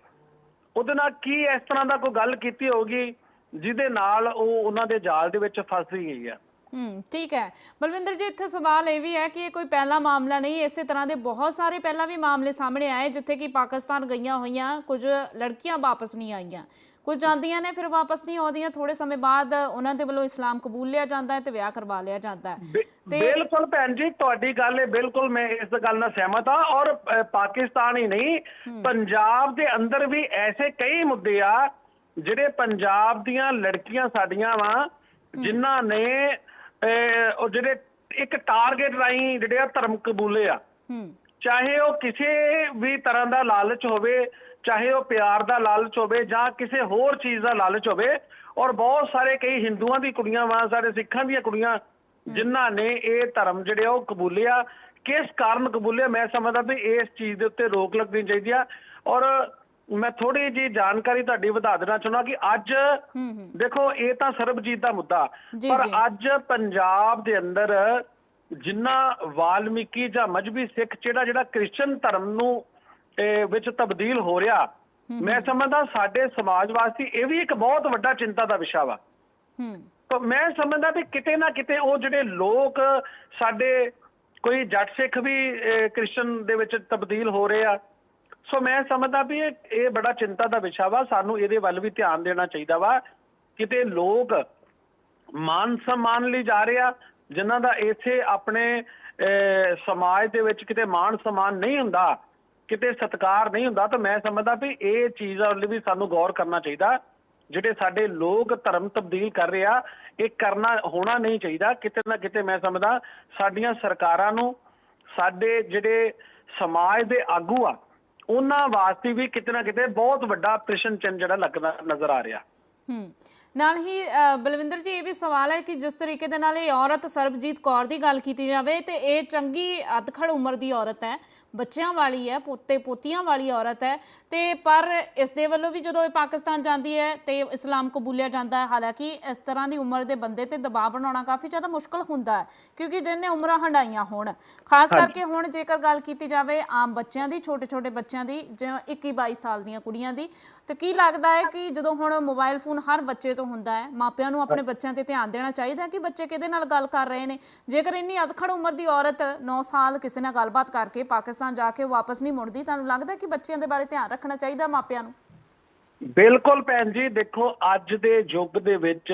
ਉਹਦੇ ਨਾਲ ਕੀ ਇਸ ਤਰ੍ਹਾਂ ਦਾ ਕੋਈ ਗੱਲ ਕੀਤੀ ਹੋਊਗੀ ਜਿਹਦੇ ਨਾਲ ਉਹ ਉਹਨਾਂ ਦੇ ਜਾਲ ਦੇ ਵਿੱਚ ਫਸ ਗਈ ਆ। ਹੂੰ ਠੀਕ ਹੈ। ਬਲਵਿੰਦਰ ਜੀ ਇੱਥੇ ਸਵਾਲ ਇਹ ਵੀ ਹੈ ਕਿ ਇਹ ਕੋਈ ਪਹਿਲਾ ਮਾਮਲਾ ਨਹੀਂ ਇਸੇ ਤਰ੍ਹਾਂ ਦੇ ਬਹੁਤ ਸਾਰੇ ਪਹਿਲਾਂ ਵੀ ਮਾਮਲੇ ਸਾਹਮਣੇ ਆਏ ਜਿੱਥੇ ਕਿ ਪਾਕਿਸਤਾਨ ਗਈਆਂ ਹੋਈਆਂ ਕੁਝ ਲੜਕੀਆਂ ਵਾਪਸ ਨਹੀਂ ਆਈਆਂ। ਕੁਝ ਜਾਂਦੀਆਂ ਨੇ ਫਿਰ ਵਾਪਸ ਨਹੀਂ ਆਉਂਦੀਆਂ। ਥੋੜੇ ਸਮੇਂ ਬਾਅਦ ਉਹਨਾਂ ਦੇ ਵੱਲੋਂ ਇਸਲਾਮ ਕਬੂਲ ਲਿਆ ਜਾਂਦਾ ਹੈ ਤੇ ਵਿਆਹ ਕਰਵਾ ਲਿਆ ਜਾਂਦਾ ਹੈ। ਬਿ- ਬਿਲਕੁਲ ਭੈਣ ਜੀ ਤੁਹਾਡੀ ਗੱਲ ਹੈ ਬਿਲਕੁਲ ਮੈਂ ਇਸ ਗੱਲ ਨਾਲ ਸਹਿਮਤ ਹਾਂ ਔਰ ਪਾਕਿਸਤਾਨ ਹੀ ਨਹੀਂ ਪੰਜਾਬ ਦੇ ਅੰਦਰ ਵੀ ਐਸੇ ਕਈ ਮੁੱਦੇ ਆ ਜਿਹੜੇ ਪੰਜਾਬ ਦੀਆਂ ਲੜਕੀਆਂ ਸਾਡੀਆਂ ਵਾ ਜਿਨ੍ਹਾਂ ਨੇ ਉਹ ਜਿਹੜੇ ਇੱਕ ਟਾਰਗੇਟ ਰਾਹੀਂ ਜਿਹੜੇ ਆ ਧਰਮ ਕਬੂਲੇ ਆ। ਚਾਹੇ ਉਹ ਕਿਸੇ ਵੀ ਤਰ੍ਹਾਂ ਦਾ ਲਾਲਚ ਹੋਵੇ ਚਾਹੇ ਉਹ ਪਿਆਰ ਦਾ ਲਾਲਚ ਹੋਵੇ ਜਾਂ ਕਿਸੇ ਹੋਰ ਚੀਜ਼ ਦਾ ਲਾਲਚ ਹੋਵੇ ਔਰ ਬਹੁਤ ਸਾਰੇ ਕਈ ਹਿੰਦੂਆਂ ਦੀ ਕੁੜੀਆਂ ਵਾਂ ਸਾਡੇ ਸਿੱਖਾਂ ਦੀਆਂ ਕੁੜੀਆਂ ਜਿਨ੍ਹਾਂ ਨੇ ਇਹ ਧਰਮ ਜਿਹੜੇ ਉਹ ਕਬੂਲਿਆ। ਕਿਸ ਕਾਰਨ ਕਬੂਲਿਆ? ਮੈਂ ਸਮਝਦਾ ਵੀ ਇਸ ਚੀਜ਼ ਦੇ ਉੱਤੇ ਰੋਕ ਲੱਗਣੀ ਚਾਹੀਦੀ ਆ। ਔਰ ਮੈਂ ਥੋੜੀ ਜੀ ਜਾਣਕਾਰੀ ਤੁਹਾਡੀ ਵਧਾ ਦੇਣਾ ਚਾਹੁੰਦਾ ਕਿ ਅੱਜ ਦੇਖੋ ਇਹ ਤਾਂ ਸਰਬਜੀਤ ਦਾ ਮੁੱਦਾ। ਪਰ। ਅੱਜ ਪੰਜਾਬ ਦੇ ਅੰਦਰ ਜਿੰਨਾ ਵਾਲਮੀਕੀ ਜਾਂ ਮਜਬੀ ਸਿੱਖ ਜਿਹੜਾ ਜਿਹੜਾ ਕ੍ਰਿਸਚਨ ਧਰਮ ਨੂੰ ਵਿੱਚ ਤਬਦੀਲ ਹੋ ਰਿਹਾ। ਮੈਂ ਸਮਝਦਾ ਸਾਡੇ ਸਮਾਜ ਵਾਸਤੇ ਇਹ ਵੀ ਇੱਕ ਬਹੁਤ ਵੱਡਾ ਚਿੰਤਾ ਦਾ ਵਿਸ਼ਾ ਵਾ। ਹੂੰ। ਤਾਂ ਮੈਂ ਸਮਝਦਾ ਵੀ ਕਿਤੇ ਨਾ ਕਿਤੇ ਉਹ ਜਿਹੜੇ ਲੋਕ ਸਾਡੇ ਕੋਈ ਜੱਟ ਸਿੱਖ ਵੀ ਕ੍ਰਿਸਚਨ ਦੇ ਵਿੱਚ ਤਬਦੀਲ ਹੋ ਰਹੇ ਆ। ਸੋ ਮੈਂ ਸਮਝਦਾ ਵੀ ਇਹ ਇਹ ਬੜਾ ਚਿੰਤਾ ਦਾ ਵਿਸ਼ਾ ਵਾ। ਸਾਨੂੰ ਇਹਦੇ ਵੱਲ ਵੀ ਧਿਆਨ ਦੇਣਾ ਚਾਹੀਦਾ ਵਾ। ਕਿਤੇ ਲੋਕ ਮਾਨ ਸਨਮਾਨ ਲਈ ਜਾ ਰਹੇ ਆ ਜਿਨ੍ਹਾਂ ਦਾ ਇੱਥੇ ਆਪਣੇ ਸਮਾਜ ਦੇ ਵਿੱਚ ਕਿਤੇ ਮਾਨ ਸਨਮਾਨ ਨਹੀਂ ਹੁੰਦਾ। ਕਿਤੇ ਸਤਕਾਰ ਨਹੀਂ ਹੁੰਦਾ ਤਾਂ ਮੈਂ ਸਮਝਦਾ ਵੀ ਇਹ ਚੀਜ਼ ਵੱਲ ਵੀ ਸਾਨੂੰ ਗੌਰ ਕਰਨਾ ਚਾਹੀਦਾ। ਜਿਹੜੇ ਸਾਡੇ ਲੋਕ ਧਰਮ ਤਬਦੀਲ ਕਰ ਰਹੇ ਆ, ਇਹ ਕਰਨਾ, ਹੋਣਾ ਨਹੀਂ ਚਾਹੀਦਾ। ਕਿਤੇ ਨਾ ਕਿਤੇ ਮੈਂ ਸਮਝਦਾ ਸਾਡੀਆਂ ਸਰਕਾਰਾਂ ਨੂੰ, ਸਾਡੇ ਜਿਹੜੇ ਸਮਾਜ ਦੇ ਆਗੂ ਆ, ਉਹਨਾਂ ਵਾਸਤੇ ਵੀ ਕਿਤੇ ਨਾ ਕਿਤੇ ਬਹੁਤ ਵੱਡਾ ਪ੍ਰਸ਼ਨ ਚਿੰਨ੍ਹ ਜਿਹੜਾ ਲੱਗਦਾ, ਨਜ਼ਰ ਆ ਰਿਹਾ। ਹੂੰ। ਨਾਲ ਹੀ ਬਲਵਿੰਦਰ ਜੀ ਇਹ ਵੀ ਸਵਾਲ ਹੈ ਕਿ ਜਿਸ ਤਰੀਕੇ ਦੇ ਨਾਲ ਇਹ ਔਰਤ ਸਰਬਜੀਤ ਕੌਰ ਦੀ ਗੱਲ ਕੀਤੀ ਜਾਵੇ ਤੇ ਇਹ ਚੰਗੀ ਅਧਖੜ ਉਮਰ ਦੀ ਔਰਤ ਹੈ ਬੱਚਿਆਂ ਵਾਲੀ ਹੈ ਪੋਤੇ ਪੋਤੀਆਂ ਵਾਲੀ ਔਰਤ ਹੈ ਤੇ ਪਰ ਇਸ ਦੇ ਵੱਲੋਂ ਵੀ ਜਦੋਂ ਇਹ ਪਾਕਿਸਤਾਨ ਜਾਂਦੀ ਹੈ ਤੇ ਇਸਲਾਮ ਕਬੂਲਿਆ ਜਾਂਦਾ ਹੈ ਹਾਲਾਂਕਿ ਇਸ ਤਰ੍ਹਾਂ ਦੀ ਉਮਰ ਦੇ ਬੰਦੇ ਤੇ ਦਬਾਅ ਬਣਾਉਣਾ ਕਾਫੀ ਜ਼ਿਆਦਾ ਮੁਸ਼ਕਲ ਹੁੰਦਾ ਹੈ ਕਿਉਂਕਿ ਜਿਹਨੇ ਉਮਰਾਂ ਹੰਡਾਈਆਂ ਹੋਣ ਖਾਸ ਕਰਕੇ ਹੁਣ ਜੇਕਰ ਗੱਲ ਕੀਤੀ ਜਾਵੇ ਆਮ ਬੱਚਿਆਂ ਦੀ ਛੋਟੇ ਛੋਟੇ ਬੱਚਿਆਂ ਦੀ ਜਿਵੇਂ 21 22 ਸਾਲ ਦੀਆਂ ਕੁੜੀਆਂ ਦੀ ਤੇ ਕੀ ਲੱਗਦਾ ਹੈ ਕਿ ਜਦੋਂ ਹੁਣ ਮੋਬਾਈਲ ਫੋਨ ਹਰ ਬੱਚੇ ਤੋਂ ਹੁੰਦਾ ਹੈ ਮਾਪਿਆਂ ਨੂੰ ਆਪਣੇ ਬੱਚਿਆਂ ਤੇ ਧਿਆਨ ਦੇਣਾ ਚਾਹੀਦਾ ਕਿ ਬੱਚੇ ਕਿਹਦੇ ਨਾਲ ਗੱਲ ਕਰ ਰਹੇ ਨੇ? ਜੇਕਰ ਇੰਨੀ ਅਧਖੜ ਉਮਰ ਦੀ ਔਰਤ 9 ਸਾਲ ਕਿਸੇ ਨਾਲ ਗੱਲਬਾਤ ਕਰਕੇ ਪਾਕਿਸਤਾਨ ਜਾ ਕੇ ਵਾਪਸ ਨਹੀਂ ਮੁੜਦੀ ਤੁਹਾਨੂੰ ਲੱਗਦਾ ਕਿ ਬੱਚਿਆਂ ਦੇ ਬਾਰੇ ਧਿਆਨ ਰੱਖਣਾ ਚਾਹੀਦਾ ਮਾਪਿਆਂ ਨੂੰ? ਬਿਲਕੁਲ ਭੈਣ ਜੀ ਦੇਖੋ ਅੱਜ ਦੇ ਯੁੱਗ ਦੇ ਵਿੱਚ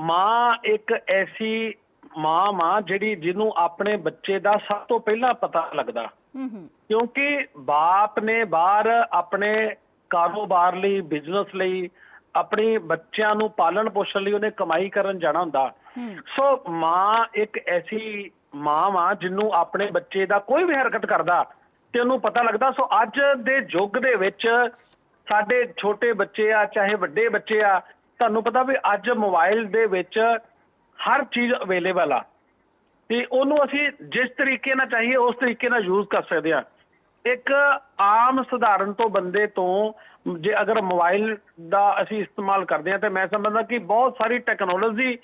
ਮਾਂ ਇੱਕ ਐਸੀ ਮਾਂ ਮਾਂ ਜਿਹੜੀ ਜਿਹਨੂੰ ਆਪਣੇ ਬੱਚੇ ਦਾ ਸਭ ਤੋਂ ਪਹਿਲਾਂ ਪਤਾ ਲੱਗਦਾ। ਹੂੰ ਹੂੰ। ਕਿਉਂਕਿ ਬਾਪ ਨੇ ਬਾਹਰ ਆਪਣੇ ਕਾਰੋਬਾਰ ਲਈ ਬਿਜ਼ਨਸ ਲਈ ਆਪਣੀ ਬੱਚਿਆਂ ਨੂੰ ਪਾਲਣ ਪੋਸ਼ਣ ਲਈ ਉਹਨੇ ਕਮਾਈ ਕਰਨ ਜਾਣਾ ਹੁੰਦਾ। ਸੋ ਮਾਂ ਇੱਕ ਐਸੀ ਮਾਂ ਮਾਂ ਜਿਹਨੂੰ ਆਪਣੇ ਬੱਚੇ ਦਾ ਕੋਈ ਵੀ ਹਰਕਤ ਕਰਦਾ ਤੇ ਉਹਨੂੰ ਪਤਾ ਲੱਗਦਾ ਸੋ ਅੱਜ ਦੇ ਯੁੱਗ ਦੇ ਵਿੱਚ ਸਾਡੇ ਛੋਟੇ ਬੱਚੇ ਆ ਚਾਹੇ ਵੱਡੇ ਬੱਚੇ ਆ ਤੁਹਾਨੂੰ ਪਤਾ ਵੀ ਅੱਜ ਮੋਬਾਈਲ ਦੇ ਵਿੱਚ ਹਰ ਚੀਜ਼ ਅਵੇਲੇਬਲ ਆ। ਤੇ ਉਹਨੂੰ ਅਸੀਂ ਜਿਸ ਤਰੀਕੇ ਨਾਲ ਚਾਹੀਏ ਉਸ ਤਰੀਕੇ ਨਾਲ ਯੂਜ਼ ਕਰ ਸਕਦੇ ਆ। ਇੱਕ ਆਮ ਸਧਾਰਨ ਤੋਂ ਬੰਦੇ ਤੋਂ ਜੇ ਅਗਰ ਮੋਬਾਈਲ ਦਾ ਅਸੀਂ ਇਸਤੇਮਾਲ ਕਰਦੇ ਆ ਤੇ ਮੈਂ ਸਮਝਦਾ ਕਿ ਬਹੁਤ ਸਾਰੀ ਟੈਕਨੋਲੋਜੀ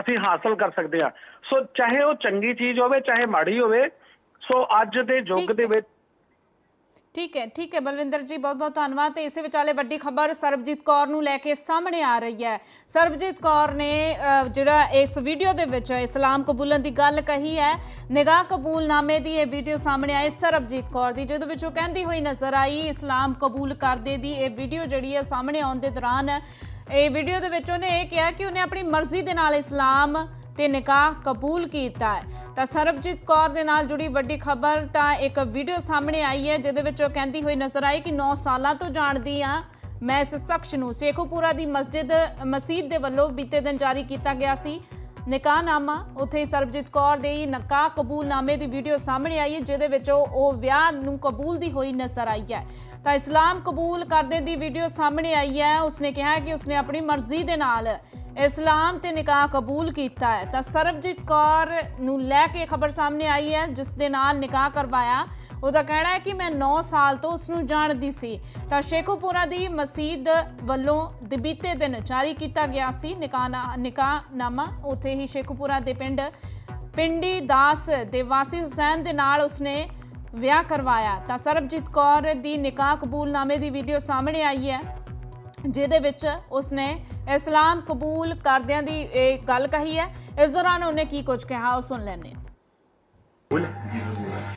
ਅਸੀਂ ਹਾਸਲ ਕਰ ਸਕਦੇ ਆ ਸੋ ਚਾਹੇ ਉਹ ਚੰਗੀ ਚੀਜ਼ ਹੋਵੇ ਚਾਹੇ ਮਾੜੀ ਹੋਵੇ ਸੋ ਅੱਜ ਦੇ ਯੁੱਗ ਦੇ ਹੈ। ਵਿੱਚ ਠੀਕ ਹੈ ਠੀਕ ਹੈ, ਬਲਵਿੰਦਰ ਜੀ, ਬਹੁਤ ਬਹੁਤ ਧੰਨਵਾਦ ਤੇ ਇਸੇ ਵਿਚਾਲੇ ਵੱਡੀ ਖਬਰ ਸਰਬਜੀਤ ਕੌਰ ਨੂੰ ਲੈ ਕੇ ਸਾਹਮਣੇ ਆ ਰਹੀ ਹੈ। ਸਰਬਜੀਤ ਕੌਰ ਨੇ ਜਿਹੜਾ ਇਸ ਵੀਡੀਓ ਦੇ ਵਿੱਚ ਇਸਲਾਮ ਕਬੂਲਣ ਦੀ ਗੱਲ ਕਹੀ ਹੈ, ਨਿਗਾਹ ਕਬੂਲਨਾਮੇ ਦੀ ਇਹ ਵੀਡੀਓ ਸਾਹਮਣੇ ਆਈ ਸਰਬਜੀਤ ਕੌਰ ਦੀ, ਜਿਹਦੇ ਵਿੱਚ ਉਹ ਕਹਿੰਦੀ ਹੋਈ ਨਜ਼ਰ ਆਈ, ਇਸਲਾਮ ਕਬੂਲ ਕਰਦੇ ਦੀ ਇਹ ਵੀਡੀਓ ਜਿਹੜੀ ਹੈ ਸਾਹਮਣੇ ਆਉਣ ਦੇ ਦੌਰਾਨ ਇਹ ਵੀਡੀਓ ਦੇ ਵਿੱਚ ਉਹਨੇ ਇਹ ਕਿਹਾ ਕਿ ਉਹਨੇ ਆਪਣੀ ਮਰਜ਼ੀ ਦੇ ਨਾਲ ਇਸਲਾਮ ਤੇ ਨਿਕਾਹ ਕਬੂਲ ਕੀਤਾ ਹੈ। ਤਾਂ ਸਰਬਜੀਤ ਕੌਰ ਦੇ ਨਾਲ ਜੁੜੀ ਵੱਡੀ ਖਬਰ ਤਾਂ ਇੱਕ ਵੀਡੀਓ ਸਾਹਮਣੇ ਆਈ ਹੈ, ਜਿਹਦੇ ਵਿੱਚ ਉਹ ਕਹਿੰਦੀ ਹੋਈ ਨਜ਼ਰ ਆਈ ਕਿ 9 ਸਾਲਾਂ ਤੋਂ ਜਾਣਦੀ ਆ ਮੈਂ ਇਸ ਸ਼ਖਸ ਨੂੰ। ਸੇਖੋਪੁਰਾ ਦੀ ਮਸਜਿਦ ਮਸਜਿਦ ਦੇ ਵੱਲੋਂ ਬੀਤੇ ਦਿਨ ਜਾਰੀ ਕੀਤਾ ਗਿਆ ਸੀ ਨਿਕਾਹਨਾਮਾ। ਉੱਥੇ ਸਰਬਜੀਤ ਕੌਰ ਦੇ ਨਕਾਹ ਕਬੂਲਨਾਮੇ ਦੀ ਵੀਡੀਓ ਸਾਹਮਣੇ ਆਈ ਹੈ, ਜਿਹਦੇ ਵਿੱਚ ਉਹ ਉਹ ਵਿਆਹ ਨੂੰ ਕਬੂਲ ਦੀ ਹੋਈ ਨਜ਼ਰ ਆਈ ਹੈ। ਤਾਂ ਇਸਲਾਮ ਕਬੂਲ ਕਰਦੇ ਦੀ ਵੀਡੀਓ ਸਾਹਮਣੇ ਆਈ ਹੈ। ਉਸਨੇ ਕਿਹਾ ਕਿ ਉਸਨੇ ਆਪਣੀ ਮਰਜ਼ੀ ਦੇ ਨਾਲ ਇਸਲਾਮ ਤੇ ਨਿਕਾਹ ਕਬੂਲ ਕੀਤਾ ਹੈ। ਤਾਂ ਸਰਬਜੀਤ ਕੌਰ ਨੂੰ ਲੈ ਕੇ ਖਬਰ ਸਾਹਮਣੇ ਆਈ ਹੈ, ਜਿਸ ਦੇ ਨਾਲ ਨਿਕਾਹ ਕਰਵਾਇਆ। ਉਹਦਾ ਕਹਿਣਾ ਹੈ ਕਿ ਮੈਂ 9 ਸਾਲ ਤੋਂ ਉਸ ਨੂੰ ਜਾਣਦੀ ਸੀ। ਤਾਂ ਸ਼ੇਖੂਪੁਰਾ ਦੀ ਮਸਜਿਦ ਵੱਲੋਂ ਦਿਬੀਤੇ ਦਿਨ ਜਾਰੀ ਕੀਤਾ ਗਿਆ ਸੀ। ਨਿਕਾਹਨਾ ਨਿਕਾਹਨਾਮਾ ਉੱਥੇ ਹੀ ਸ਼ੇਖੂਪੁਰਾ ਦੇ ਪਿੰਡ ਪਿੰਡੀ ਦਾਸ ਦੇ ਵਾਸੀ ਹੁਸੈਨ ਦੇ ਨਾਲ ਉਸਨੇ ਵਿਆਹ ਕਰਵਾਇਆ। ਤਾਂ ਸਰਬਜੀਤ ਕੌਰ ਦੀ ਨਿਕਾਹ ਕਬੂਲਨਾਮੇ ਦੀ ਵੀਡੀਓ ਸਾਹਮਣੇ ਆਈ ਹੈ ਜਿਹਦੇ ਵਿੱਚ ਉਸਨੇ ਇਸਲਾਮ ਕਬੂਲ ਕਰਦਿਆਂ ਦੀ ਇਹ ਗੱਲ ਕਹੀ ਹੈ। ਇਸ ਦੌਰਾਨ ਉਹਨੇ ਕੀ ਕੁਝ ਕਿਹਾ ਉਹ ਸੁਣ ਲੈਣੇ